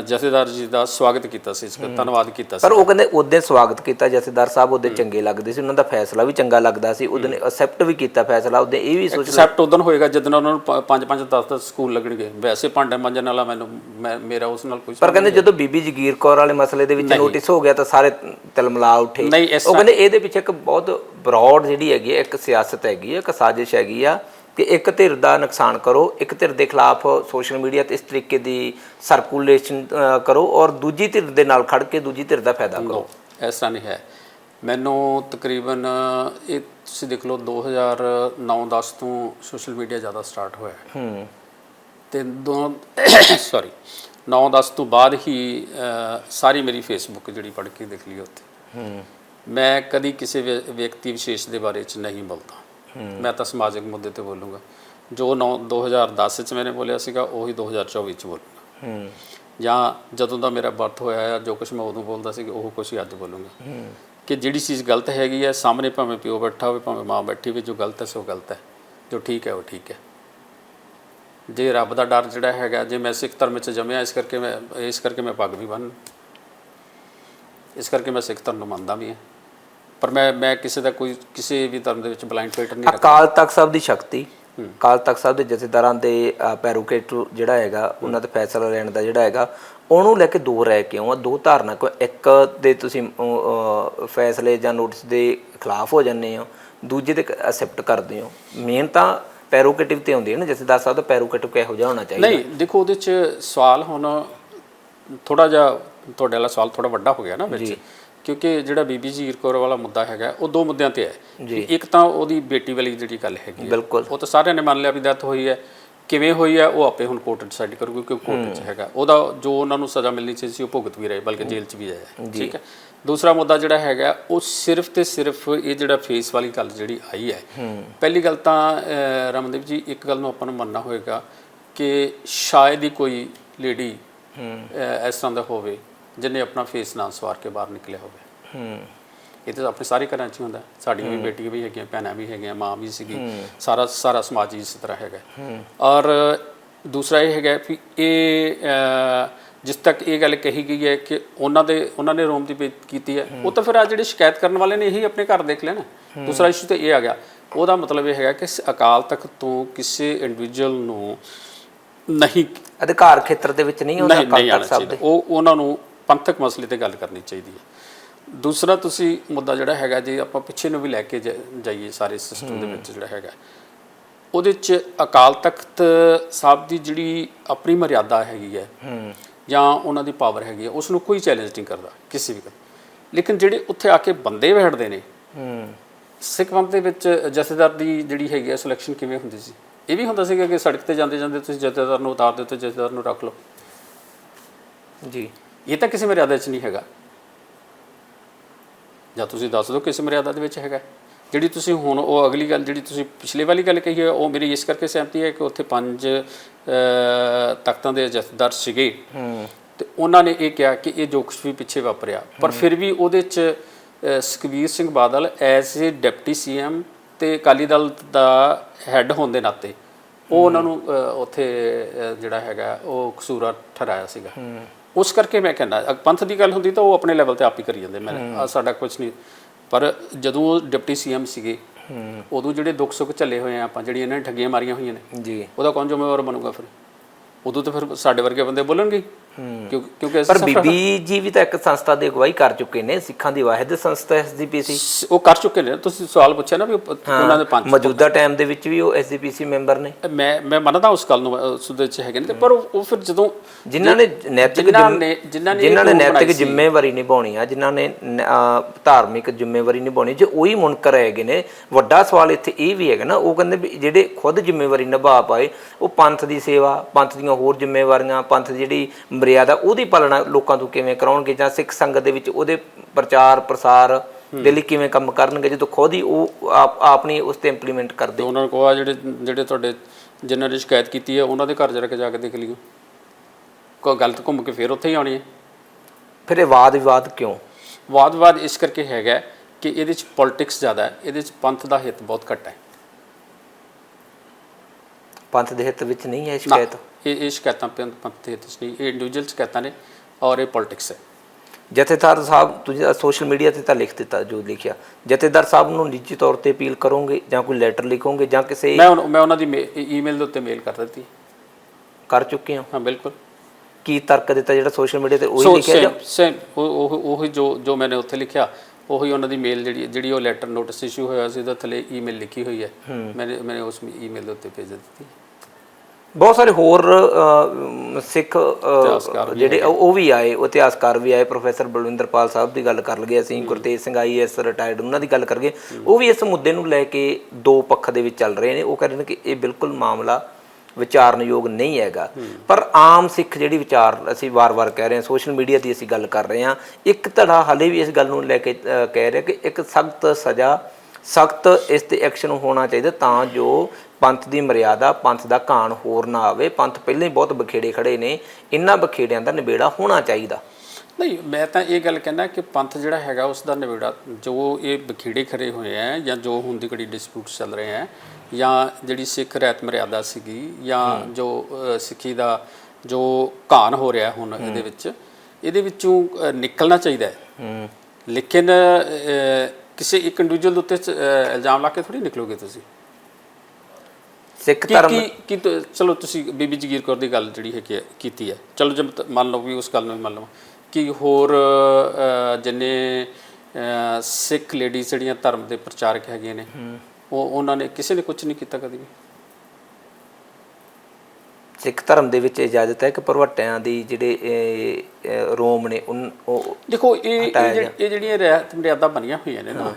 ਜਥੇਦਾਰ ਜੀ ਦਾ ਸਵਾਗਤ ਕੀਤਾ ਸੀ ਇਸ ਧੰਨਵਾਦ ਕੀਤਾ ਸੀ। ਪਰ ਉਹ ਕਹਿੰਦੇ ਉਹਦੇ ਸਵਾਗਤ ਕੀਤਾ ਜਥੇਦਾਰ ਸਾਹਿਬ ਉਹਦੇ ਚੰਗੇ ਲੱਗਦੇ ਸੀ ਉਹਨਾਂ ਦਾ ਫੈਸਲਾ ਵੀ ਚੰਗਾ ਲੱਗਦਾ ਸੀ ਉਹਦੇ ਨੇ ਅਸੈਪਟ ਵੀ ਕੀਤਾ ਫੈਸਲਾ ਉਹਦੇ ਇਹ ਵੀ ਸੋਚ ਐਕਸੈਪਟ ਉਦੋਂ ਹੋਏਗਾ ਜਦੋਂ ਉਹਨਾਂ ਨੂੰ 5 5 10 10 ਸਕੂਲ ਲੱਗਣਗੇ। ਵੈਸੇ ਭਾਂਡੇ ਮਾਂਜਣ ਵਾਲਾ ਮੈਨੂੰ ਮੇਰਾ ਉਸ ਨਾਲ ਕੋਈ ਪਰ ਕਹਿੰਦੇ ਜਦੋਂ ਬੀਬੀ ਜਗੀਰ ਕੌਰ ਵਾਲੇ ਮਸਲੇ ਦੇ ਵਿੱਚ ਨੋਟਿਸ ਹੋ ਗਿਆ ਤਾਂ ਸਾਰੇ ਤਲਮਲਾ ਉੱਠੇ। ਉਹ ਕਹਿੰਦੇ ਇਹਦੇ ਪਿੱਛੇ ਇੱਕ ਬਹੁਤ ਬ੍ਰੌਡ ਜਿਹੜੀ ਹੈਗੀ ਇੱਕ ਸਿਆਸਤ ਹੈਗੀ ਹੈ ਇੱਕ ਸਾਜ਼ਿਸ਼ ਹੈਗੀ ਆ ਕਿ ਇੱਕ ਧਿਰ ਦਾ ਨੁਕਸਾਨ ਕਰੋ ਇੱਕ ਧਿਰ ਦੇ ਖਿਲਾਫ ਸੋਸ਼ਲ ਮੀਡੀਆ ਤੇ ਇਸ ਤਰੀਕੇ ਦੀ ਸਰਕੂਲੇਸ਼ਨ ਕਰੋ ਔਰ ਦੂਜੀ ਧਿਰ ਦੇ ਨਾਲ ਖੜ ਕੇ ਦੂਜੀ ਧਿਰ ਦਾ ਫਾਇਦਾ ਕਰੋ। ਇਸ ਤਰ੍ਹਾਂ ਨਹੀਂ ਹੈ। ਮੈਨੂੰ ਤਕਰੀਬਨ ਇਹ ਤੁਸੀਂ ਦੇਖ ਲਓ 2009-10 ਤੋਂ ਸੋਸ਼ਲ ਮੀਡੀਆ ਜ਼ਿਆਦਾ ਸਟਾਰਟ ਹੋਇਆ ਹੈ। ਤੇ ਦੋ ਸੌਰੀ 9-10 ਤੋਂ ਬਾਅਦ ਹੀ ਸਾਰੀ ਮੇਰੀ ਫੇਸਬੁੱਕ ਜਿਹੜੀ ਪੜ੍ਹ ਕੇ ਦੇਖ ਲਈ ਉੱਥੇ। ਹੂੰ। ਮੈਂ ਕਦੀ ਕਿਸੇ ਵਿਅ- ਵਿਅਕਤੀ ਵਿਸ਼ੇਸ਼ ਦੇ ਬਾਰੇ ਚ ਨਹੀਂ ਬੋਲਦਾ। ਮੈਂ ਤਾਂ ਸਮਾਜਿਕ ਮੁੱਦੇ ਤੇ ਬੋਲੂੰਗਾ। ਜੋ 9 2010 ਚ ਮੈंने ਬੋਲਿਆ ਸੀਗਾ ਉਹੀ 2024 ਚ ਬੋਲੂੰਗਾ। ਹੂੰ। ਜਾਂ ਜਦੋਂ ਦਾ ਮੇਰਾ ਬਰਥ ਹੋਇਆ ਹੈ ਜੋ ਕੁਝ ਮੈਂ ਉਦੋਂ ਬੋਲਦਾ ਸੀ ਉਹ ਕੁਝ ਹੀ ਅੱਜ ਬੋਲੂੰਗਾ। ਕਿ ਜਿਹੜੀ ਚੀਜ਼ ਗਲਤ ਹੈਗੀ ਹੈ ਸਾਹਮਣੇ ਭਾਵੇਂ ਪਿਓ ਬੈਠਾ ਹੋਵੇ ਭਾਵੇਂ ਮਾਂ ਬੈਠੀ ਹੋਵੇ ਜੋ ਗਲਤ ਹੈ ਸੋ ਗਲਤ ਹੈ। ਜੋ ਠੀਕ ਹੈ ਉਹ ਠੀਕ ਹੈ। ਜੇ ਰੱਬ ਦਾ ਡਰ ਜਿਹੜਾ ਹੈਗਾ ਜੇ ਮੈਂ ਸਿੱਖ ਧਰਮ ਵਿੱਚ ਜੰਮਿਆ ਇਸ ਕਰਕੇ ਮੈਂ ਇਸ ਕਰਕੇ ਮੈਂ ਪੱਗ ਵੀ ਬੰਨ ਇਸ ਕਰਕੇ ਮੈਂ ਸਿੱਖ ਧਰਮ ਨੂੰ ਮੰਨਦਾ ਵੀ ਹਾਂ। ਪਰ ਮੈਂ ਮੈਂ ਕਿਸੇ ਦਾ ਕੋਈ ਕਿਸੇ ਵੀ ਧਰਮ ਦੇ ਵਿੱਚ ਬਲਾਈਂਡ ਫੇਟ ਨਹੀਂ ਰੱਖਦਾ। ਅਕਾਲ ਤਖਤ ਸਾਹਿਬ ਦੀ ਸ਼ਕਤੀ। ਅਕਾਲ ਤਖਤ ਸਾਹਿਬ ਦੇ ਜਥੇਦਾਰਾਂ ਦੇ ਪੈਰੋਕੇਟ ਜਿਹੜਾ ਹੈਗਾ ਉਹਨਾਂ ਦੇ ਫੈਸਲਾ ਲੈਣ ਦਾ ਜਿਹੜਾ ਹੈਗਾ ਉਹਨੂੰ ਲੈ ਕੇ ਦੋ ਰਹਿ ਕਿਉਂ ਆ? ਦੋ ਧਾਰਨਾ ਕੋ ਇੱਕ ਦੇ ਤੁਸੀਂ ਫੈਸਲੇ ਜਾਂ ਨੋਟਿਸ ਦੇ ਖਿਲਾਫ ਹੋ ਜਾਂਦੇ ਹੋ ਦੂਜੇ ਦੇ ਅਸੈਪਟ ਕਰਦੇ ਹੋ। ਮੇਨ ਤਾਂ ਪੈਰੋਕੇਟਿਵ ਤੇ ਹੁੰਦੀ ਹੈ ਨਾ ਜਥੇਦਾਰ ਸਾਹਿਬ ਦਾ ਪੈਰੋਕੇਟਿਵ ਕਿਹੋ ਜਿਹਾ ਹੋਣਾ ਚਾਹੀਦਾ? ਨਹੀਂ ਦੇਖੋ ਉਹਦੇ ਚ ਸਵਾਲ ਹੁਣ ਥੋੜਾ ਜਿਹਾ ਤੁਹਾਡੇ ਵਾਲਾ ਸਵਾਲ ਥੋੜਾ ਵੱਡਾ ਹੋ ਗਿਆ ਨਾ ਵਿੱਚ। ਕਿਉਂਕਿ ਜਿਹੜਾ ਬੀਬੀ ਜੀ ਕੌਰ ਵਾਲਾ ਮੁੱਦਾ ਹੈਗਾ ਉਹ ਦੋ ਮੁੱਦਿਆਂ ਤੇ ਹੈ। ਇੱਕ ਤਾਂ ਉਹਦੀ ਬੇਟੀ ਵਾਲੀ ਜਿਹੜੀ ਗੱਲ ਹੈਗੀ ਉਹ ਤਾਂ ਸਾਰਿਆਂ ਨੇ ਮੰਨ ਲਿਆ ਵੀ ਡੈਥ ਹੋਈ ਹੈ। ਕਿਵੇਂ ਹੋਈ ਹੈ ਉਹ ਆਪੇ ਹੁਣ ਕੋਰਟ ਡਿਸਾਈਡ ਕਰੂਗੀ ਕਿ ਕੋਰਟ 'ਚ ਹੈਗਾ। ਉਹਦਾ ਜੋ ਉਹਨਾਂ ਨੂੰ ਸਜ਼ਾ ਮਿਲਣੀ ਚਾਹੀਦੀ ਸੀ ਉਹ ਭੁਗਤ ਵੀ ਰਹੇ ਬਲਕਿ ਜੇਲ੍ਹ 'ਚ ਵੀ ਜਾਇਆ ਠੀਕ ਹੈ? ਦੂਸਰਾ ਮੁੱਦਾ ਜਿਹੜਾ ਹੈਗਾ ਉਹ ਸਿਰਫ ਤੇ ਸਿਰਫ ਇਹ ਜਿਹੜਾ ਫੇਸ ਵਾਲੀ ਗੱਲ ਜਿਹੜੀ ਆਈ ਹੈ। ਪਹਿਲੀ ਗੱਲ ਤਾਂ ਰਮਨਦੀਪ ਜੀ ਇੱਕ ਗੱਲ ਨੂੰ ਆਪਾਂ ਨੂੰ ਮੰਨਣਾ ਹੋਏਗਾ ਕਿ ਸ਼ਾਇਦ ਹੀ ਕੋਈ ਲੇਡੀ ਇਸ ਤਰ੍ਹਾਂ ਦਾ ਹੋਵੇ। ਜਿਹਨੇ ਆਪਣਾ ਫੇਸ ਨਾ ਸਵਾਰ ਕੇ ਬਾਹਰ ਨਿਕਲਿਆ ਹੋਵੇ। ਹੂੰ ਇਹ ਤਾਂ ਆਪਣੇ ਸਾਰੇ ਘਰਾਂ 'ਚ ਹੀ ਹੁੰਦਾ। ਸਾਡੀਆਂ ਵੀ ਬੇਟੀਆਂ ਵੀ ਹੈਗੀਆਂ ਭੈਣਾਂ ਵੀ ਹੈਗੀਆਂ ਮਾਂ ਵੀ ਸੀਗੀ। ਸਾਰਾ ਸਾਰਾ ਸਮਾਜ ਹੀ ਇਸ ਤਰ੍ਹਾਂ ਹੈਗਾ। ਔਰ ਦੂਸਰਾ ਇਹ ਹੈਗਾ ਵੀ ਇਹ ਜਿਸ ਤੱਕ ਇਹ ਗੱਲ ਕਹੀ ਗਈ ਹੈ ਕਿ ਉਹਨਾਂ ਦੇ ਉਹਨਾਂ ਨੇ ਰੋਮ ਦੀ ਬੇਇੱਜ਼ਤੀ ਕੀਤੀ ਹੈ ਉਹ ਤਾਂ ਫਿਰ ਆ ਜਿਹੜੇ ਸ਼ਿਕਾਇਤ ਕਰਨ ਵਾਲੇ ਨੇ ਇਹੀ ਆਪਣੇ ਘਰ ਦੇਖ ਲੈਣਾ। ਦੂਸਰਾ ਇਸ਼ੂ ਤਾਂ ਇਹ ਆ ਗਿਆ। ਉਹਦਾ ਮਤਲਬ ਇਹ ਹੈਗਾ ਕਿ ਅਕਾਲ ਤਖਤ ਤੋਂ ਕਿਸੇ ਇੰਡੀਵਿਜੂਅਲ ਨੂੰ ਨਹੀਂ ਅਧਿਕਾਰ ਖੇਤਰ ਦੇ ਵਿੱਚ ਨਹੀਂ ਹੁੰਦਾ ਅਕਾਲ ਤਖਤ ਸਾਹਿਬ ਚਾਹੀਦਾ। ਉਹ ਉਹਨਾਂ ਨੂੰ ਪੰਥਕ ਮਸਲੇ ਤੇ ਗੱਲ ਕਰਨੀ ਚਾਹੀਦੀ ਹੈ। ਦੂਸਰਾ ਤੁਸੀਂ ਮੁੱਦਾ ਜਿਹੜਾ ਹੈਗਾ, ਜੇ ਆਪਾਂ ਪਿੱਛੇ ਨੂੰ ਵੀ ਲੈ ਕੇ ਜਾ- ਜਾਈਏ ਸਾਰੇ ਸਿਸਟਮ ਦੇ ਵਿੱਚ ਜਿਹੜਾ ਹੈਗਾ, ਉਹਦੇ ਚ ਅਕਾਲ ਤਖਤ ਸਾਹਿਬ ਦੀ ਜਿਹੜੀ ਆਪਣੀ ਮਰਿਆਦਾ ਹੈਗੀ ਹੈ ਜਾਂ ਉਹਨਾਂ ਦੀ ਪਾਵਰ ਹੈਗੀ ਹੈ ਉਸ ਨੂੰ ਕੋਈ ਚੈਲੰਜ ਨਹੀਂ ਕਰਦਾ ਕਿਸੇ ਵੀ ਗੱਲ ਲੇਕਿਨ ਜਿਹੜੇ ਉੱਥੇ ਆ ਕੇ ਬੰਦੇ ਬੈਠਦੇ ਨੇ, ਸਿੱਖ ਪੰਥ ਦੇ ਵਿੱਚ ਜਥੇਦਾਰ ਦੀ ਜਿਹੜੀ ਹੈਗੀ ਹੈ ਸਿਲੈਕਸ਼ਨ ਕਿਵੇਂ ਹੁੰਦੀ ਸੀ? ਇਹ ਵੀ ਹੁੰਦਾ ਸੀਗਾ ਕਿ ਸੜਕ ਤੇ ਜਾਂਦੇ ਜਾਂਦੇ ਤੁਸੀਂ ਜਥੇਦਾਰ ਨੂੰ ਉਤਾਰ ਦਿਓ ਤੇ ਜਥੇਦਾਰ ਨੂੰ ਰੱਖ ਲਓ। ਜੀ। ਇਹ ਤਾਂ ਕਿਸੇ ਮਰਿਆਦਾ 'ਚ ਨਹੀਂ ਹੈਗਾ। ਜਾਂ ਤੁਸੀਂ ਦੱਸ ਦਿਓ ਕਿਸ ਮਰਿਆਦਾ ਦੇ ਵਿੱਚ ਹੈਗਾ। ਜਿਹੜੀ ਤੁਸੀਂ ਹੁਣ ਉਹ ਅਗਲੀ ਗੱਲ ਜਿਹੜੀ ਤੁਸੀਂ ਪਿਛਲੇ ਵਾਲੀ ਗੱਲ ਕਹੀ ਹੈ ਉਹ ਮੇਰੀ ਇਸ ਕਰਕੇ ਸਹਿਮਤੀ ਹੈ ਕਿ ਉੱਥੇ ਪੰਜ ਤਖਤਾਂ ਦੇ ਜਥੇਦਾਰ ਸੀਗੇ। ਤੇ ਉਹਨਾਂ ਨੇ ਇਹ ਕਿਹਾ ਕਿ ਇਹ ਜੋ ਕੁਛ ਵੀ ਪਿੱਛੇ ਵਾਪਰਿਆ। ਪਰ ਫਿਰ ਵੀ ਉਹਦੇ 'ਚ ਅਹ, Sukhbir Singh Badal as a deputy CM ਤੇ ਅਕਾਲੀ ਦਲ ਦਾ ਹੈੱਡ ਹੋਣ ਦੇ ਨਾਤੇ ਉਹ ਉਹਨਾਂ ਨੂੰ ਉੱਥੇ ਜਿਹੜਾ ਹੈਗਾ ਉਹ ਕਸੂਰਾ ਠਹਿਰਾਇਆ ਸੀਗਾ। ਉਸ ਕਰਕੇ ਮੈਂ ਕਹਿੰਦਾ ਪੰਥ ਦੀ ਗੱਲ ਹੁੰਦੀ ਤਾਂ ਉਹ ਆਪਣੇ ਲੈਵਲ ਤੇ ਆਪ ਹੀ ਕਰੀ ਜਾਂਦੇ। ਮੈਂ ਸਾਡਾ ਕੁਝ ਨਹੀਂ। ਪਰ ਜਦੋਂ ਉਹ ਡਿਪਟੀ ਸੀਐਮ ਸੀਗੇ ਉਦੋਂ ਜਿਹੜੇ ਦੁੱਖ ਸੁੱਖ ਚੱਲੇ ਹੋਏ ਆ ਆਪਾਂ ਜਿਹੜੀਆਂ ਇਹਨਾਂ ਨੇ ਠੱਗੀਆਂ ਮਾਰੀਆਂ ਹੋਈਆਂ ਨੇ ਜੀ। ਉਹਦਾ ਕੌਣ ਜ਼ਿੰਮੇਵਾਰ ਬਣੂਗਾ ਫਿਰ? ਉਦੋਂ ਤਾਂ ਫਿਰ ਸਾਡੇ ਵਰਗੇ ਬੰਦੇ ਬੋਲਣਗੇ। ਕਿਉਂ- ਕਿਉਂਕਿ ਪਰ ਬੀਬੀ ਜੀ ਵੀ ਤਾਂ ਇੱਕ ਸੰਸਥਾ ਦੀ ਅਗਵਾਈ ਕਰ ਚੁੱਕੇ ਨੇ ਸਿੱਖਾਂ ਦੀ ਵਾਹਿਦ ਸੰਸਥਾ ਐਸਜੀਪੀਸੀ ਉਹ ਕਰ ਚੁੱਕੇ ਨੇ। ਤੁਸੀਂ ਸਵਾਲ ਪੁੱਛਿਆ ਨਾ ਵੀ ਉਹ- ਉਹਨਾਂ ਦੇ ਪੰਜ ਮੌਜੂਦਾ ਟਾਈਮ ਦੇ ਵਿੱਚ ਵੀ ਉਹ ਐਸਜੀਪੀਸੀ ਮੈਂਬਰ ਨੇ। ਮੈਂ ਮੈਂ ਮੰਨਦਾ ਉਸ ਗੱਲ ਨੂੰ ਉਸ ਦੇ ਵਿੱਚ ਹੈਗੇ ਨੇ ਪਰ ਉਹ ਫਿਰ ਜਦੋਂ ਜਿਨ੍ਹਾਂ ਨੇ ਨੈਤਿਕ ਜਿਨ੍ਹਾਂ ਨੇ ਜਿਨ੍ਹਾਂ ਨੇ ਨੈਤਿਕ। ਜ਼ਿੰਮੇਵਾਰੀ ਨਿਭਾਉਣੀ ਆ ਜਿਨ੍ਹਾਂ ਨੇ ਧਾਰਮਿਕ ਜ਼ਿੰਮੇਵਾਰੀ ਨਿਭਾਉਣੀ ਜੇ ਉਹੀ ਮੁਨਕਰ ਹੈਗੇ ਨੇ ਵੱਡਾ ਸਵਾਲ ਇੱਥੇ ਇਹ ਵੀ ਹੈਗਾ ਨਾ ਉਹ ਕਹਿੰਦੇ ਵੀ ਜਿਹੜੇ ਖੁਦ ਜ਼ਿੰਮੇਵਾਰੀ ਨਿਭਾ ਪਾਏ ਉਹ ਪੰਥ ਦੀ ਸੇਵਾ ਪੰਥ ਦੀਆਂ ਹੋਰ ਜ਼ਿੰਮੇਵਾਰੀਆਂ ਪੰਥ ਜਿਹੜੀ ਮਰਿਆਦਾ ਉਹਦੀ ਪਾਲਣਾ ਲੋਕਾਂ ਤੋਂ ਕਿਵੇਂ ਕਰਾਉਣਗੇ ਜਾਂ ਸਿੱਖ ਸੰਗਤ ਦੇ ਵਿੱਚ ਉਹਦੇ ਪ੍ਰਚਾਰ ਪ੍ਰਸਾਰ ਦੇ ਲਈ ਕਿਵੇਂ ਕੰਮ ਕਰਨਗੇ ਜਦੋਂ ਖੁਦ ਹੀ ਉਹ ਆਪ ਆਪਣੀ ਉਸ ਤੇ ਇੰਪਲੀਮੈਂਟ ਕਰਦੇ ਉਹਨਾਂ ਨੂੰ ਕਹੋ ਜਿਹੜੇ ਜਿਹੜੇ ਤੁਹਾਡੇ ਜਿਨ੍ਹਾਂ ਨੇ ਸ਼ਿਕਾਇਤ ਕੀਤੀ ਹੈ ਉਹਨਾਂ ਦੇ ਘਰ ਜਰਾ ਕੇ ਜਾ ਕੇ ਦੇਖ ਲਿਓ। ਕੋਈ ਗਲਤ ਘੁੰਮ ਕੇ ਫਿਰ ਉੱਥੇ ਹੀ ਆਉਣੀ ਹੈ। ਫਿਰ ਇਹ ਵਾਦ ਵਿਵਾਦ ਕਿਉਂ? ਵਾਦ-ਵਾਦ ਇਸ ਕਰਕੇ ਹੈਗਾ ਕਿ ਇਹਦੇ ਚ ਪੋਲਿਟਿਕਸ ਜ਼ਿਆਦਾ ਹੈ ਇਹਦੇ ਚ ਪੰਥ ਦਾ ਹਿੱਤ ਬਹੁਤ ਘੱਟ ਹੈ। ਪੰਥ ਦੇ ਹਿੱਤ ਵਿੱਚ ਨਹੀਂ ਹੈ ਸ਼ਿਕਾਇਤ? ਇਹ ਇਹ ਸ਼ਿਕਾਇਤਾਂ ਪੰਥ ਪੰਥ ਦੇ ਹਿੱਤ ਵਿੱਚ ਨਹੀਂ ਇਹ ਇੰਡੀਵਿਜੂਅਲ ਸ਼ਿਕਾਇਤਾਂ ਨੇ ਔਰ ਇਹ ਪੋਲਿਟਿਕਸ ਹੈ। ਜਥੇਦਾਰ ਸਾਹਿਬ ਤੁਸੀਂ ਸੋਸ਼ਲ ਮੀਡੀਆ ਤੇ ਤਾਂ ਲਿਖ ਦਿੱਤਾ ਜੋ ਲਿਖਿਆ। ਜਥੇਦਾਰ ਸਾਹਿਬ ਨੂੰ ਨਿੱਜੀ ਤੌਰ ਤੇ ਅਪੀਲ ਕਰੋਗੇ ਜਾਂ ਕੋਈ ਲੈਟਰ ਲਿਖੋਗੇ ਜਾਂ ਕਿਸੇ ਮੈਂ ਮੈਂ ਉਹਨਾਂ ਦੀ ਈਮੇਲ ਦੇ ਉੱਤੇ ਮੇਲ ਕਰ ਦਿੱਤੀ। ਕਰ ਚੁੱਕੇ ਹਾਂ? ਹਾਂ ਬਿਲਕੁਲ। ਕੀ ਤਰਕ ਦਿੱਤਾ ਜਿਹੜਾ ਸੋਸ਼ਲ ਮੀਡੀਆ ਤੇ ਉਹੀ ਲਿਖਿਆ ਸੇਮ ਉਹ ਉਹ ਜੋ ਜੋ ਮੈਂ ਉੱਥੇ ਲਿਖਿਆ ਉਹੀ ਉਹਨਾਂ ਦੀ ਮੇਲ ਜਿਹੜੀ ਜਿਹੜੀ ਉਹ ਲੈਟਰ ਨੋਟਿਸ ਇਸ਼ੂ ਹੋਇਆ ਸੀ ਉਹਦੇ ਥੱਲੇ ਈਮੇਲ ਲਿਖੀ ਹੋਈ ਹੈ। ਮੈਨੇ ਮੈਨੇ ਉਸ ਈਮੇਲ ਦੇ ਉੱਤੇ ਭੇਜ ਦਿੱਤੀ। ਬਹੁਤ ਸਾਰੇ ਹੋਰ ਸਿੱਖ ਜਿਹੜੇ ਉਹ ਵੀ ਆਏ ਇਤਿਹਾਸਕਾਰ ਵੀ ਆਏ ਪ੍ਰੋਫੈਸਰ ਬਲਵਿੰਦਰਪਾਲ ਸਾਹਿਬ ਦੀ ਗੱਲ ਕਰ ਲਈਏ ਅਸੀਂ ਗੁਰਤੇਜ ਸਿੰਘ ਆਈਐਸ ਰਿਟਾਇਰਡ ਉਹਨਾਂ ਦੀ ਗੱਲ ਕਰ ਗਏ ਉਹ ਵੀ ਇਸ ਮੁੱਦੇ ਨੂੰ ਲੈ ਕੇ ਦੋ ਪੱਖ ਦੇ ਵਿੱਚ ਚੱਲ ਰਹੇ ਨੇ ਉਹ ਕਹਿ ਰਹੇ ਨੇ ਕਿ ਇਹ ਬਿਲਕੁਲ ਮਾਮਲਾ ਵਿਚਾਰਨਯੋਗ ਨਹੀਂ ਹੈਗਾ। ਪਰ ਆਮ ਸਿੱਖ ਜਿਹੜੀ ਵਿਚਾਰ ਅਸੀਂ ਵਾਰ-ਵਾਰ ਕਹਿ ਰਹੇ ਹਾਂ ਸੋਸ਼ਲ ਮੀਡੀਆ ਦੀ ਅਸੀਂ ਗੱਲ ਕਰ ਰਹੇ ਹਾਂ ਇੱਕ ਧੜਾ ਹਲੇ ਵੀ ਇਸ ਗੱਲ ਨੂੰ ਲੈ ਕੇ ਕਹਿ ਰਿਹਾ ਕਿ ਇੱਕ ਸਖਤ ਸਜ਼ਾ ਸਖਤ ਇਸ ਤੇ ਐਕਸ਼ਨ ਹੋਣਾ ਚਾਹੀਦਾ ਤਾਂ ਜੋ ਪੰਥ ਦੀ ਮਰਿਆਦਾ ਪੰਥ ਦਾ ਘਾਣ ਹੋਰ ਨਾ ਆਵੇ। ਪੰਥ ਪਹਿਲਾਂ ਹੀ ਬਹੁਤ ਬਖੇੜੇ ਖੜੇ ਨੇ। ਇਹਨਾਂ ਬਖੇੜਿਆਂ ਦਾ ਨਿਬੇੜਾ ਹੋਣਾ ਚਾਹੀਦਾ। ਨਹੀਂ ਮੈਂ ਤਾਂ ਇਹ ਗੱਲ ਕਹਿੰਦਾ ਕਿ ਪੰਥ ਜਿਹੜਾ ਹੈਗਾ ਉਸ ਦਾ ਨਿਬੇੜਾ ਜੋ ਇਹ ਬਖੀੜੇ ਖੜੇ ਹੋਏ ਆ ਜਾਂ ਜੋ ਹੁਣ ਦੀ ਘੜੀ ਡਿਸਪਿਊਟ ਚੱਲ ਰਹੇ ਆ ਜਾਂ ਜਿਹੜੀ ਸਿੱਖ ਰਹਿਤ ਮਰਿਆਦਾ ਸੀਗੀ ਜਾਂ ਜੋ ਸਿੱਖੀ ਦਾ ਜੋ ਘਾਣ ਹੋ ਰਿਹਾ ਹੁਣ ਇਹਦੇ ਵਿੱਚ ਇਹਦੇ ਵਿੱਚੋਂ ਨਿਕਲਣਾ ਚਾਹੀਦਾ ਹੈ। ਲੇਕਿਨ ਕਿਸੇ ਇੱਕ ਇੰਡੀਵਿਜੂਅਲ ਦੇ ਉੱਤੇ ਇਲਜ਼ਾਮ ਲਾ ਕੇ ਥੋੜੀ ਨਿਕਲੋਗੇ ਤੁਸੀਂ? ਸਿੱਖ ਧਰਮ ਕੀ ਕੀ ਚਲੋ ਤੁਸੀਂ ਬੀਬੀ ਜਗੀਰ ਕੌਰ ਦੀ ਗੱਲ ਜਿਹੜੀ ਹੈਗੀ ਹੈ ਕੀਤੀ ਹੈ। ਚਲੋ ਜੇ ਮਤ- ਮੰਨ ਲਓ ਵੀ ਉਸ ਗੱਲ ਨੂੰ ਵੀ ਮੰਨ ਲਓ। ਕਿ ਹੋਰ ਅ, ਜਿੰਨੇ ਅ, ਸਿੱਖ ਲੇਡੀਜ਼ ਜਿਹੜੀਆਂ ਧਰਮ ਦੇ ਪ੍ਰਚਾਰਕ ਹੈਗੀਆਂ ਨੇ ਉਹ ਉਹਨਾਂ ਨੇ ਕਿਸੇ ਨੇ ਕੁਝ ਨਹੀਂ ਕੀਤਾ ਕਦੀ ਵੀ? ਸਿੱਖ ਧਰਮ ਦੇ ਵਿੱਚ ਇਜਾਜ਼ਤ ਹੈ ਕਿ ਪਰਵਟਿਆਂ ਦੀ ਜਿਹੜੇ ਰੋਮ ਨੇ ਉਨ- ਉਹ ਦੇਖੋ ਇਹ ਇਹ ਜਿਹੜੀਆਂ ਰਹਿਤ ਮਰਿਆਦਾ ਬਣੀਆਂ ਹੋਈਆਂ ਨੇ ਨਾ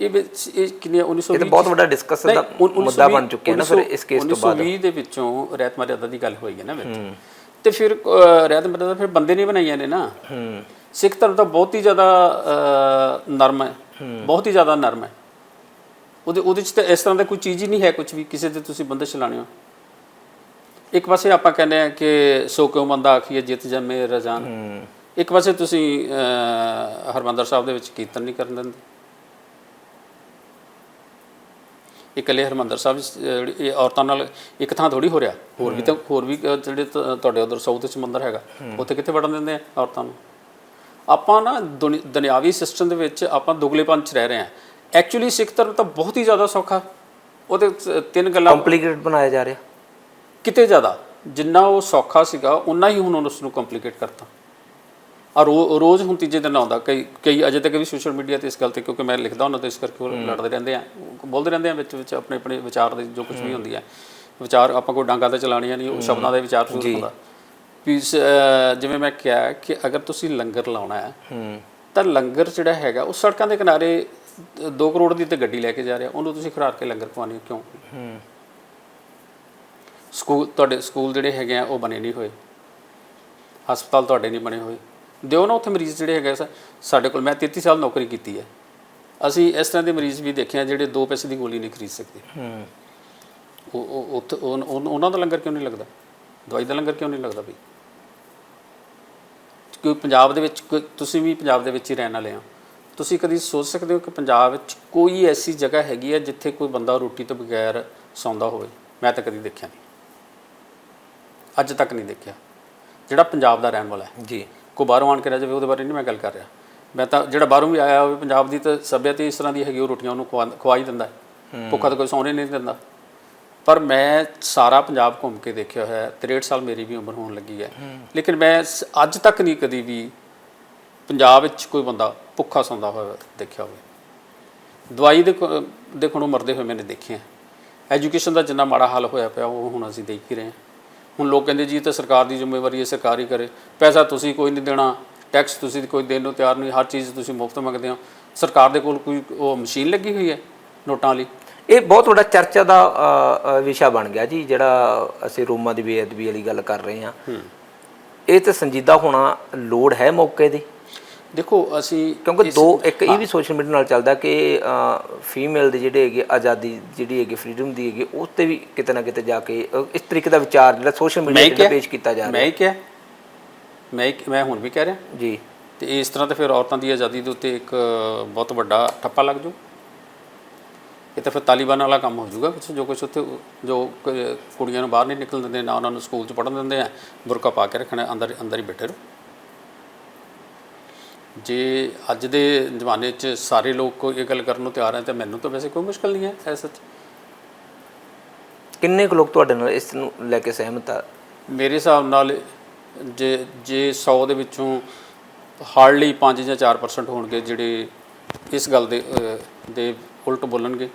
ਇਹ ਵਿੱਚ ਇਹ ਕਿੰਨੀਆਂ 1920 ਇਹ ਤਾਂ ਬਹੁਤ ਵੱਡਾ ਡਿਸਕਸ ਦਾ ਨਹੀਂ, ਮੁੱਦਾ ਬਣ ਚੁੱਕਿਆ ਨਾ ਫਿਰ 1920 ਇਸ ਕੇਸ ਤੋਂ ਬਾਅਦ। 1920 ਦੇ ਵਿੱਚੋਂ ਰਹਿਤ ਮਰਿਆਦਾ ਦੀ ਗੱਲ ਹੋਈ ਹੈ ਨਾ ਵਿੱਚ। ਤੇ ਫਿਰ ਅ, ਰਹਿਤ ਮਰਿਆਦਾ ਫਿਰ ਬੰਦੇ ਨੇ ਬਣਾਈਆਂ ਨੇ ਨਾ। ਹੂੰ। ਸਿੱਖ ਧਰਮ ਤਾਂ ਬਹੁਤ ਹੀ ਜ਼ਿਆਦਾ ਨਰਮ ਹੈ। ਬਹੁਤ ਹੀ ਜ਼ਿਆਦਾ ਨਰਮ ਹੈ। ਉਹਦੇ ਉਹਦੇ ਚ ਤਾਂ ਇਸ ਤਰ੍ਹਾਂ ਦਾ ਕੋਈ ਚੀਜ਼ ਹੀ ਨਹੀਂ ਹੈ ਕੁਝ ਵੀ ਕਿਸੇ ਤੇ ਤੁਸੀਂ ਬੰਦਸ਼ ਲਾਣੇ ਹੋ। ਇੱਕ ਪਾਸੇ ਆਪਾਂ ਕਹਿੰਦੇ ਆ ਕਿ ਸੋ ਕਿਉ ਮੰਦਾ ਆਖੀਏ ਜਿੱਤ ਜੰਮੇ ਰਜ਼ਾਨ ਇੱਕ ਪਾਸੇ ਤੁਸੀਂ ਹਰਮੰਦਰ ਸਾਹਿਬ ਦੇ ਵਿੱਚ ਕੀਰਤਨ ਨਹੀਂ ਕਰਨ ਦਿੰਦੇ। ਇਕੱਲੇ ਹਰਮੰਦਰ ਸਾਹਿਬ ਜਿਹੜੀ ਇਹ ਔਰਤਾਂ ਨਾਲ ਇੱਕ ਥਾਂ ਥੋੜੀ ਹੋ ਰਿਹਾ। ਹੋਰ ਵੀ ਤਾਂ ਹੋਰ ਵੀ ਜਿਹੜੇ ਤੁਹਾਡੇ ਉਧਰ ਸਾਊਥ ਵਿੱਚ ਮੰਦਰ ਹੈਗਾ ਉੱਥੇ ਕਿੱਥੇ ਵੜਨ ਦਿੰਦੇ ਆ ਔਰਤਾਂ ਨੂੰ? ਆਪਾਂ ਨਾ ਦੁਨੀ- ਦੁਨਿਆਵੀ ਸਿਸਟਮ ਦੇ ਵਿੱਚ ਆਪਾਂ ਦੁਗਲੇਪਨ ਚ ਰਹਿ ਰਹੇ ਹਾਂ। ਐਕਚੁਅਲੀ ਸਿੱਖ ਧਰਮ ਤਾਂ ਬਹੁਤ ਹੀ ਜ਼ਿਆਦਾ ਸੌਖਾ। ਉਹਦੇ ਤਿੰਨ ਗੱਲਾਂ ਕੰਪਲਿਕੇਟਡ ਬਣਾਇਆ ਜਾ ਰਿਹਾ। ਕਿਤੇ ਜ਼ਿਆਦਾ। ਜਿੰਨਾ ਉਹ ਸੌਖਾ ਸੀਗਾ ਉਨਾ ਹੀ ਹੁਣ ਉਸ ਨੂੰ ਕੰਪਲਿਕੇਟ ਕਰਤਾ। ਆ ਰੋ- ਰੋਜ਼ ਹੁਣ ਤੀਜੇ ਦਿਨ ਆਉਂਦਾ ਕਈ ਕਈ ਅਜੇ ਤੱਕ ਵੀ ਸੋਸ਼ਲ ਮੀਡੀਆ ਤੇ ਇਸ ਗੱਲ ਤੇ ਕਿਉਂਕਿ ਮੈਂ ਲਿਖਦਾ ਉਹਨਾਂ ਤੇ ਇਸ ਕਰਕੇ ਉਹ ਲੜਦੇ ਰਹਿੰਦੇ ਆ। ਬੋਲਦੇ ਰਹਿੰਦੇ ਆ ਵਿੱਚ ਵਿੱਚ ਆਪਣੇ ਆਪਣੇ ਵਿਚਾਰ ਦੇ ਜੋ ਕੁਝ ਵੀ ਹੁੰਦੀ ਹੈ ਵਿਚਾਰ ਆਪਾਂ ਕੋਈ ਡਾਂਗਾ ਤੇ ਚਲਾਣੀਆਂ ਨਹੀਂ ਉਹ ਸ਼ਬਦਾਂ ਦੇ ਵਿਚਾਰ ਜ਼ਰੂਰ ਹੁੰਦਾ। ਵੀ ਜਿਵੇਂ ਮੈਂ ਕਿਹਾ ਕਿ ਅਗਰ ਤੁਸੀਂ ਲੰਗਰ ਲਾਉਣਾ ਹੈ ਤਾਂ ਲੰਗਰ ਜਿਹੜਾ ਹੈਗਾ ਉਹ ਸੜਕਾਂ ਦੇ ਕਿਨਾਰੇ 2 ਕਰੋੜ ਦੀ ਤੇ ਗੱਡੀ ਲੈ ਕੇ ਜਾ ਰਿਹਾ ਉਹਨੂੰ ਤੁਸੀਂ ਖਰਾਰ ਕੇ ਲੰਗਰ ਹੋ ਕਿਉਂ? ਸਕੂਲ ਤੁਹਾਡੇ ਸਕੂਲ ਜਿਹੜੇ ਹੈਗੇ ਆ ਉਹ ਬਣੇ ਨਹੀਂ ਹੋਏ। ਹਸਪਤਾਲ ਤੁਹਾਡੇ ਨਹੀਂ ਬਣੇ ਹੋਏ। ਦਿਓ ਨਾ ਉੱਥੇ ਮਰੀਜ਼ ਜਿਹੜੇ ਹੈਗੇ ਸਾ- ਸਾਡੇ ਕੋਲ ਮੈਂ 33 ਸਾਲ ਨੌਕਰੀ ਕੀਤੀ ਹੈ। ਅਸੀਂ ਇਸ ਤਰ੍ਹਾਂ ਦੇ ਮਰੀਜ਼ ਵੀ ਦੇਖੇ ਆ ਜਿਹੜੇ 2 ਪੈਸੇ ਦੀ ਗੋਲੀ ਨਹੀਂ ਖਰੀਦ ਸਕਦੇ। ਹੂੰ। ਉਹ ਉਹ ਉੱਥੇ ਉਹ- ਉਹ- ਉਹਨਾਂ ਦਾ ਲੰਗਰ ਕਿਉਂ ਨਹੀਂ ਲੱਗਦਾ? ਦਵਾਈ ਦਾ ਲੰਗਰ ਕਿਉਂ ਨਹੀਂ ਲੱਗਦਾ ਬਈ? ਕਿਉਂ ਪੰਜਾਬ ਦੇ ਵਿੱਚ ਤੁਸੀਂ ਵੀ ਪੰਜਾਬ ਦੇ ਵਿੱਚ ਹੀ ਰਹਿਣ ਵਾਲੇ ਆ। ਤੁਸੀਂ ਕਦੀ ਸੋਚ ਸਕਦੇ ਹੋ ਕਿ ਪੰਜਾਬ ਵਿੱਚ ਕੋਈ ਐਸੀ ਜਗ੍ਹਾ ਹੈਗੀ ਹੈ ਜਿੱਥੇ ਕੋਈ ਬੰਦਾ ਰੋਟੀ ਤੋਂ ਬਗੈਰ ਸੌਂਦਾ ਹੋਵੇ? ਮੈਂ ਤਾਂ ਕਦੀ ਦੇਖਿਆ ਨਹੀਂ। ਅੱਜ ਤੱਕ ਨਹੀਂ ਦੇਖਿਆ। ਜਿਹੜਾ ਪੰਜਾਬ ਦਾ ਰਹਿਣ ਵਾਲਾ ਹੈ। ਜੀ। ਕੋ ਬਾਹਰੋਂ ਆਣ ਕੇ ਰਹਿ ਜਾਵੇ ਉਹਦੇ ਬਾਰੇ ਨਹੀਂ ਮੈਂ ਗੱਲ ਕਰ ਰਿਹਾ। ਮੈਂ ਤਾਂ ਜਿਹੜਾ ਬਾਹਰੋਂ ਵੀ ਆਇਆ ਹੋਵੇ ਪੰਜਾਬ ਦੀ ਤਾਂ ਸੱਭਿਅਤਾ ਇਸ ਤਰ੍ਹਾਂ ਦੀ ਹੈਗੀ ਉਹ ਰੋਟੀਆਂ ਉਹਨੂੰ ਖਵਾ ਖਵਾ ਹੀ। ਦਿੰਦਾ। ਭੁੱਖਾ ਤਾਂ ਕੋਈ ਸੌਣੇ ਨਹੀਂ ਦਿੰਦਾ। ਪਰ ਮੈਂ ਸਾਰਾ ਪੰਜਾਬ ਘੁੰਮ ਕੇ ਦੇਖਿਆ ਹੋਇਆ ਹੈ 63 ਸਾਲ ਮੇਰੀ ਵੀ ਉਮਰ ਹੋਣ ਲੱਗੀ ਹੈ। ਲੇਕਿਨ ਮੈਂ ਅੱਜ ਤੱਕ ਨਹੀਂ ਕਦੀ ਵੀ ਪੰਜਾਬ ਵਿੱਚ ਕੋਈ ਬੰਦਾ ਭੁੱਖਾ ਸੌਂਦਾ ਹੋਇਆ ਦੇਖਿਆ ਹੋਵੇ। ਦਵਾਈ ਦੇ ਦੇਖਣ ਨੂੰ ਮਰਦੇ ਹੋਏ ਮੈंने ਦੇਖੇ ਹੈ। ਐਜੂਕੇਸ਼ਨ ਦਾ ਜਿੰਨਾ ਮਾੜਾ ਹਾਲ ਹੋਇਆ ਪਿਆ ਉਹ ਹੁਣ ਅਸੀਂ ਦੇਖ ਹੀ ਰਹੇ ਹਾਂ। ਹੁਣ ਲੋਕ ਕਹਿੰਦੇ ਜੀ ਇਹ ਤਾਂ ਸਰਕਾਰ ਦੀ ਜ਼ਿੰਮੇਵਾਰੀ ਹੈ ਸਰਕਾਰ ਹੀ ਕਰੇ। ਪੈਸਾ ਤੁਸੀਂ ਕੋਈ ਨਹੀਂ ਦੇਣਾ ਟੈਕਸ ਤੁਸੀਂ ਕੋਈ ਦੇਣ ਨੂੰ ਤਿਆਰ ਨਹੀਂ ਹਰ ਚੀਜ਼ ਤੁਸੀਂ ਮੁਫਤ ਮੰਗਦੇ ਹੋ। ਸਰਕਾਰ ਦੇ ਕੋਲ ਕੋਈ ਉਹ ਮਸ਼ੀਨ ਲੱਗੀ ਹੋਈ ਹੈ ਨੋਟਾਂ ਲਈ ਇਹ ਬਹੁਤ ਵੱਡਾ ਚਰਚਾ ਦਾ ਵਿਸ਼ਾ ਬਣ ਗਿਆ ਜੀ ਜਿਹੜਾ ਅਸੀਂ ਰੋਮਾਂ ਦੀ ਬੇਅਦਬੀ ਵਾਲੀ ਗੱਲ ਕਰ ਰਹੇ ਹਾਂ। ਇਹ ਤੇ ਸੰਜੀਦਾ ਹੋਣਾ ਲੋੜ ਹੈ ਮੌਕੇ ਦੀ। ਦੇਖੋ ਅਸੀਂ ਕਿਉਂਕਿ ਦੋ ਇੱਕ ਇਹ ਵੀ ਸੋਸ਼ਲ ਮੀਡੀਆ ਨਾਲ ਚੱਲਦਾ ਕਿ ਫੀਮੇਲ ਦੇ ਜਿਹੜੇ ਹੈਗੇ ਆਜ਼ਾਦੀ ਜਿਹੜੀ ਹੈਗੀ ਫਰੀडम ਦੀ ਹੈਗੀ ਉਸ ਤੇ ਵੀ ਕਿਤੇ ਨਾ ਕਿਤੇ ਜਾ ਕੇ ਇਸ ਤਰੀਕੇ ਦਾ ਵਿਚਾਰ ਜਿਹੜਾ ਸੋਸ਼ਲ ਮੀਡੀਆ ਤੇ ਪੇਸ਼ ਕੀਤਾ ਜਾ ਰਿਹਾ। ਮੈਂ ਹੀ ਕਿਹਾ। ਮੈਂ ਮੈਂ ਹੁਣ ਵੀ ਕਹਿ ਰਿਹਾ। ਜੀ। ਤੇ ਇਸ ਤਰ੍ਹਾਂ ਤੇ ਫਿਰ ਔਰਤਾਂ ਦੀ ਆਜ਼ਾਦੀ ਦੇ ਉੱਤੇ ਇੱਕ ਬਹੁਤ ਵੱਡਾ ਠੱਪਾ ਲੱਗ ਜੂ। ਇਹ ਤਾਂ ਫਿਰ ਤਾਲਿਬਾਨ ਵਾਲਾ ਕੰਮ ਹੋ ਜਾਊਗਾ ਕੁਛ ਜੋ ਕੁਛ ਉੱਥੇ ਜੋ ਕੁੜੀਆਂ ਨੂੰ ਬਾਹਰ ਨਹੀਂ ਨਿਕਲਣ ਦਿੰਦੇ ਨਾ ਉਹਨਾਂ ਨੂੰ ਸਕੂਲ 'ਚ ਪੜ੍ਹਨ ਦਿੰਦੇ ਆ ਬੁਰਕਾ ਪਾ ਕੇ ਰੱਖਣਾ ਅੰਦਰ ਅੰਦਰ ਹੀ ਬੈਠੇ ਰਹੋ। ਜੇ ਅੱਜ ਦੇ ਜ਼ਮਾਨੇ 'ਚ ਸਾਰੇ ਲੋਕ ਇਹ ਗੱਲ ਕਰਨ ਨੂੰ ਤਿਆਰ ਹੈ ਤਾਂ ਮੈਨੂੰ ਤਾਂ ਵੈਸੇ ਕੋਈ ਮੁਸ਼ਕਲ ਨਹੀਂ ਹੈ ਐਸਾ ਕਿੰਨੇ ਕੁ ਲੋਕ ਤੁਹਾਡੇ ਨਾਲ ਇਸ ਨੂੰ ਲੈ ਕੇ ਸਹਿਮਤ ਆ? ਮੇਰੇ ਹਿਸਾਬ ਨਾਲ ਜੇ ਜੇ 100 ਦੇ ਵਿੱਚੋਂ ਹਾਰਡਲੀ 5 ਜਾਂ 4% ਹੋਣਗੇ ਜਿਹੜੇ ਇਸ ਗੱਲ ਦੇ ਦੇ ਉਲਟ ਬੋਲਣਗੇ।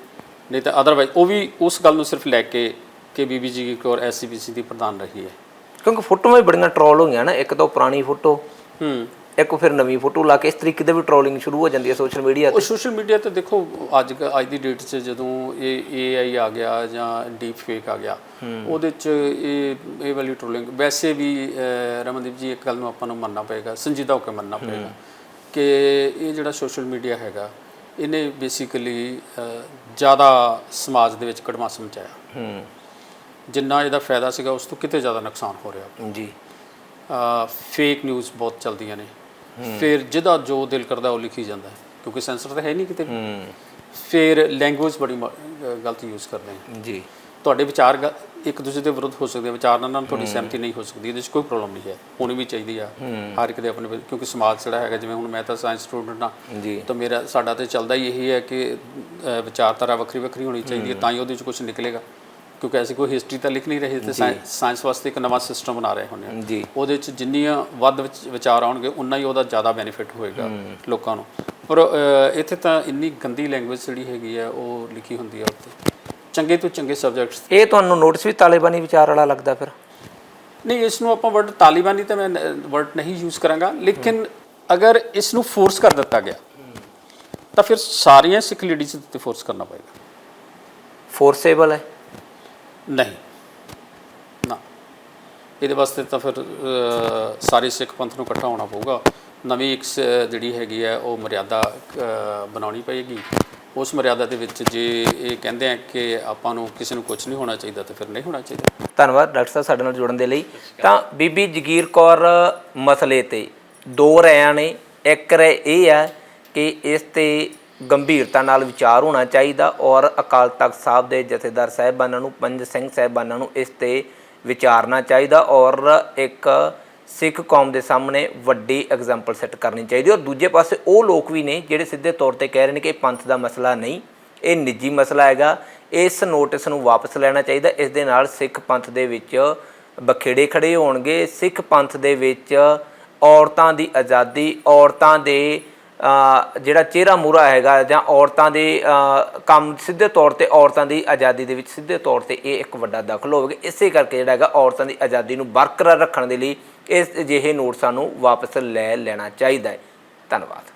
ਨਹੀਂ ਤਾਂ ਅਦਰਵਾਈਜ਼ ਉਹ ਵੀ ਉਸ ਗੱਲ ਨੂੰ ਸਿਰਫ ਲੈ ਕੇ ਕਿ ਬੀਬੀ ਜੀ ਕੌਰ ਐਸਸੀਬੀਸੀ ਦੀ ਪ੍ਰਧਾਨ ਰਹੀ ਹੈ। ਕਿਉਂਕਿ ਫੋਟੋਆਂ ਵੀ ਬੜੀਆਂ ਟਰੋਲ ਹੋ ਗਈਆਂ ਨਾ ਇੱਕ ਤਾਂ ਪੁਰਾਣੀ ਫੋਟੋ। ਹੂੰ। ਇੱਕ ਫਿਰ ਨਵੀਂ ਫੋਟੋ ਹਾ ਕੇ ਇਸ ਤਰੀਕੇ ਦੇ ਵੀ ਟਰੋਲਿੰਗ ਸ਼ੁਰੂ ਹੋ ਜਾਂਦੀ ਹੈ ਸੋਸ਼ਲ ਮੀਡੀਆ ਉਹ ਸੋਸ਼ਲ ਮੀਡੀਆ ਤੇ ਦੇਖੋ ਅੱਜ ਅੱਜ ਦੀ ਡੇਟ 'ਚ ਜਦੋਂ ਇਹ AI ਆ ਗਿਆ ਜਾਂ ਡੀਪ ਫੇਕ ਆ ਗਿਆ ਉਹਦੇ 'ਚ ਇਹ ਇਹ ਵਾਲੀ ਟ੍ਰੋਲਿੰਗ ਵੈਸੇ ਵੀ ਰਮਨਦੀਪ ਜੀ ਇੱਕ ਗੱਲ ਨੂੰ ਆਪਾਂ ਨੂੰ ਮੰਨਣਾ ਪਏਗਾ ਸੰਜੀਦਾ ਹੋ ਕੇ ਮੰਨਣਾ ਪਏਗਾ ਕਿ ਇਹ ਜਿਹੜਾ ਸੋਸ਼ਲ ਮੀਡੀਆ ਹੈਗਾ ਇਹਨੇ ਬੇਸਿਕਲੀ ਜ਼ਿਆਦਾ ਸਮਾਜ ਦੇ ਵਿੱਚ ਕੜਮਾਸ ਮਚਾਇਆ ਹੂੰ। ਜਿੰਨਾ ਇਹਦਾ ਫਾਇਦਾ ਸੀਗਾ ਉਸ ਤੋਂ ਕਿਤੇ ਜ਼ਿਆਦਾ ਨੁਕਸਾਨ ਹੋ ਰਿਹਾ। ਜੀ। ਫੇਕ ਨਿਊਜ਼ ਬਹੁਤ ਚੱਲਦੀਆਂ ਨੇ। ਫਿਰ ਜਿਹਦਾ ਜੋ ਦਿਲ ਕਰਦਾ ਉਹ ਲਿਖੀ ਜਾਂਦਾ ਹੈ ਕਿਉਂਕਿ ਸੈਂਸਰ ਤਾਂ ਹੈ ਨਹੀਂ ਕਿਤੇ ਵੀ। ਹੂੰ। ਫਿਰ ਲੈਂਗੁਏਜ ਬੜੀ ਗਲਤ ਯੂਜ਼ ਕਰਦੇ ਆ। ਜੀ। ਤੁਹਾਡੇ ਵਿਚਾਰ ਇੱਕ ਦੂਜੇ ਦੇ ਵਿਰੁੱਧ ਹੋ ਸਕਦੇ ਆ ਵਿਚਾਰ ਨਾਲ ਤੁਹਾਡੀ ਸਹਿਮਤੀ ਨਹੀਂ ਹੋ ਸਕਦੀ ਇਹਦੇ ਵਿੱਚ ਕੋਈ ਪ੍ਰੋਬਲਮ ਨਹੀਂ ਹੈ ਹੋਣੀ ਵੀ ਚਾਹੀਦੀ ਆ। ਹਰ ਇੱਕ ਦੇ ਆਪਣੇ ਕਿਉਂਕਿ ਸਮਾਜ ਜਿਹੜਾ ਹੈਗਾ ਜਿਵੇਂ ਹੁਣ ਮੈਂ ਤਾਂ ਸਾਇੰਸ ਸਟੂਡੈਂਟ ਆ ਜੀ। ਤਾਂ ਮੇਰਾ ਸਾਡਾ ਤੇ ਚੱਲਦਾ ਹੀ ਇਹੀ ਹੈ ਕਿ ਵਿਚਾਰਧਾਰਾ ਵੱਖਰੀ ਵੱਖਰੀ ਹੋਣੀ ਚਾਹੀਦੀ ਹੈ ਤਾਂ ਹੀ ਉਹਦੇ ਵਿੱਚ ਕੁਝ ਨਿਕਲੇਗਾ। ਕਿਉਂਕਿ ਐਸੀ ਕੋਈ ਹਿਸਟਰੀ ਤਾਂ ਲਿਖ ਨਹੀਂ ਰਹੇ ਤੇ ਸਾਇੰਸ ਵਾਸਤੇ ਇੱਕ ਨਵਾਂ ਸਿਸਟਮ ਬਣਾ ਰਹੇ ਹੁੰਦੇ ਆ ਜੀ। ਉਹਦੇ ਵਿੱਚ ਜਿੰਨੀਆਂ ਵੱਧ ਵਿਚ- ਵਿਚਾਰ ਆਉਣਗੇ ਉਨਾ ਹੀ ਉਹਦਾ ਜ਼ਿਆਦਾ ਬੈਨੀਫਿਟ ਹੋਏਗਾ ਲੋਕਾਂ ਨੂੰ। ਪਰ ਇੱਥੇ ਤਾਂ ਇੰਨੀ ਗੰਦੀ ਲੈਂਗੁਏਜ ਜਿਹੜੀ ਹੈਗੀ ਆ ਉਹ ਲਿਖੀ ਹੁੰਦੀ ਆ ਉੱਤੇ ਚੰਗੇ ਤੋਂ ਚੰਗੇ ਸਬਜੈਕਟਸ ਇਹ ਤੁਹਾਨੂੰ ਨੋਟਿਸ ਵੀ ਤਾਲਿਬਾਨੀ ਵਿਚਾਰ ਵਾਲਾ ਲੱਗਦਾ ਫਿਰ? ਨਹੀਂ ਇਸ ਨੂੰ ਆਪਾਂ ਵਰਡ ਤਾਲਿਬਾਨੀ ਤਾਂ ਮੈਂ ਵਰਡ ਨਹੀਂ ਯੂਜ਼ ਕਰਾਂਗਾ ਲੇਕਿਨ ਅਗਰ ਇਸ ਨੂੰ ਫੋਰਸ ਕਰ ਦਿੱਤਾ ਗਿਆ ਤਾਂ ਫਿਰ ਸਾਰੀਆਂ ਸਿੱਖ ਲੇਡੀਜ਼ ਤੇ ਫੋਰਸ ਕਰਨਾ ਪਏਗਾ। ਫੋਰਸੇਬਲ ਹੈ। ਨਹੀਂ। ਨਾ। ਇਹਦੇ ਵਾਸਤੇ ਤਾਂ ਫਿਰ ਸਾਰੇ ਸਿੱਖ ਪੰਥ ਨੂੰ ਇਕੱਠਾ ਹੋਣਾ ਪਊਗਾ। ਨਵੀਂ ਇੱਕ ਸ- ਜਿਹੜੀ ਹੈਗੀ ਹੈ, ਉਹ ਮਰਿਆਦਾ ਬਣਾਉਣੀ ਪਏਗੀ। ਉਸ ਮਰਿਆਦਾ ਦੇ ਵਿੱਚ ਜੇ ਇਹ ਕਹਿੰਦੇ ਆ ਕਿ ਆਪਾਂ ਨੂੰ ਕਿਸੇ ਨੂੰ ਕੁਝ ਨਹੀਂ ਹੋਣਾ ਚਾਹੀਦਾ, ਤਾਂ ਫਿਰ ਨਹੀਂ ਹੋਣਾ ਚਾਹੀਦਾ। ਧੰਨਵਾਦ ਡਾਕਟਰ ਸਾਹਿਬ ਸਾਡੇ ਨਾਲ ਜੁੜਨ ਦੇ ਲਈ। ਤਾਂ ਬੀਬੀ ਜਗੀਰ ਕੌਰ, ਮਸਲੇ ਤੇ ਦੋ ਰਾਇਆਂ ਨੇ। ਇੱਕ ਰਾਏ ਇਹ ਹੈ ਕਿ ਇਸ ਤੇ ਗੰਭੀਰਤਾ ਨਾਲ ਵਿਚਾਰ ਹੋਣਾ ਚਾਹੀਦਾ ਔਰ ਅਕਾਲ ਤਖਤ ਸਾਹਿਬ ਦੇ ਜਥੇਦਾਰ ਸਾਹਿਬਾਨਾਂ ਨੂੰ, ਪੰਜ ਸਿੰਘ ਸਾਹਿਬਾਨਾਂ ਨੂੰ ਇਸ ਤੇ ਵਿਚਾਰਨਾ ਚਾਹੀਦਾ ਔਰ ਇੱਕ ਸਿੱਖ ਕੌਮ ਦੇ ਸਾਹਮਣੇ ਵੱਡੀ ਐਗਜ਼ਾਮਪਲ ਸੈੱਟ ਕਰਨੀ ਚਾਹੀਦੀ ਔਰ ਦੂਜੇ ਪਾਸੇ ਉਹ ਲੋਕ ਵੀ ਨੇ ਜਿਹੜੇ ਸਿੱਧੇ ਤੌਰ ਤੇ ਕਹਿ ਰਹੇ ਨੇ ਕਿ ਇਹ ਪੰਥ ਦਾ ਮਸਲਾ ਨਹੀਂ, ਇਹ ਨਿੱਜੀ ਮਸਲਾ ਹੈਗਾ, ਇਸ ਨੋਟਿਸ ਨੂੰ ਵਾਪਸ ਲੈਣਾ ਚਾਹੀਦਾ, ਇਸ ਦੇ ਨਾਲ ਸਿੱਖ ਪੰਥ ਦੇ ਵਿੱਚ ਬਖੇੜੇ ਖੜੇ ਹੋਣਗੇ, ਸਿੱਖ ਪੰਥ ਦੇ ਵਿੱਚ ਔਰਤਾਂ ਦੀ ਆਜ਼ਾਦੀ, ਔਰਤਾਂ ਦੇ ਜਿਹੜਾ ਚਿਹਰਾ ਮੂਰਾ ਹੈਗਾ ਜਾਂ ਔਰਤਾਂ ਦੇ ਕੰਮ ਸਿੱਧੇ ਤੌਰ ਤੇ ਔਰਤਾਂ ਦੀ ਆਜ਼ਾਦੀ ਦੇ ਵਿੱਚ ਸਿੱਧੇ ਤੌਰ ਤੇ ਇਹ ਇੱਕ ਵੱਡਾ ਦਖਲ ਹੋਵੇਗਾ। ਇਸੇ ਕਰਕੇ ਜਿਹੜਾ ਹੈਗਾ ਔਰਤਾਂ ਦੀ ਆਜ਼ਾਦੀ ਨੂੰ ਬਰਕਰਾਰ ਰੱਖਣ ਦੇ ਲਈ ਇਸ ਅਜਿਹੇ ਨੋਟਿਸਾਂ ਨੂੰ ਵਾਪਸ ਲੈ ਲੈਣਾ ਚਾਹੀਦਾ ਹੈ। ਧੰਨਵਾਦ।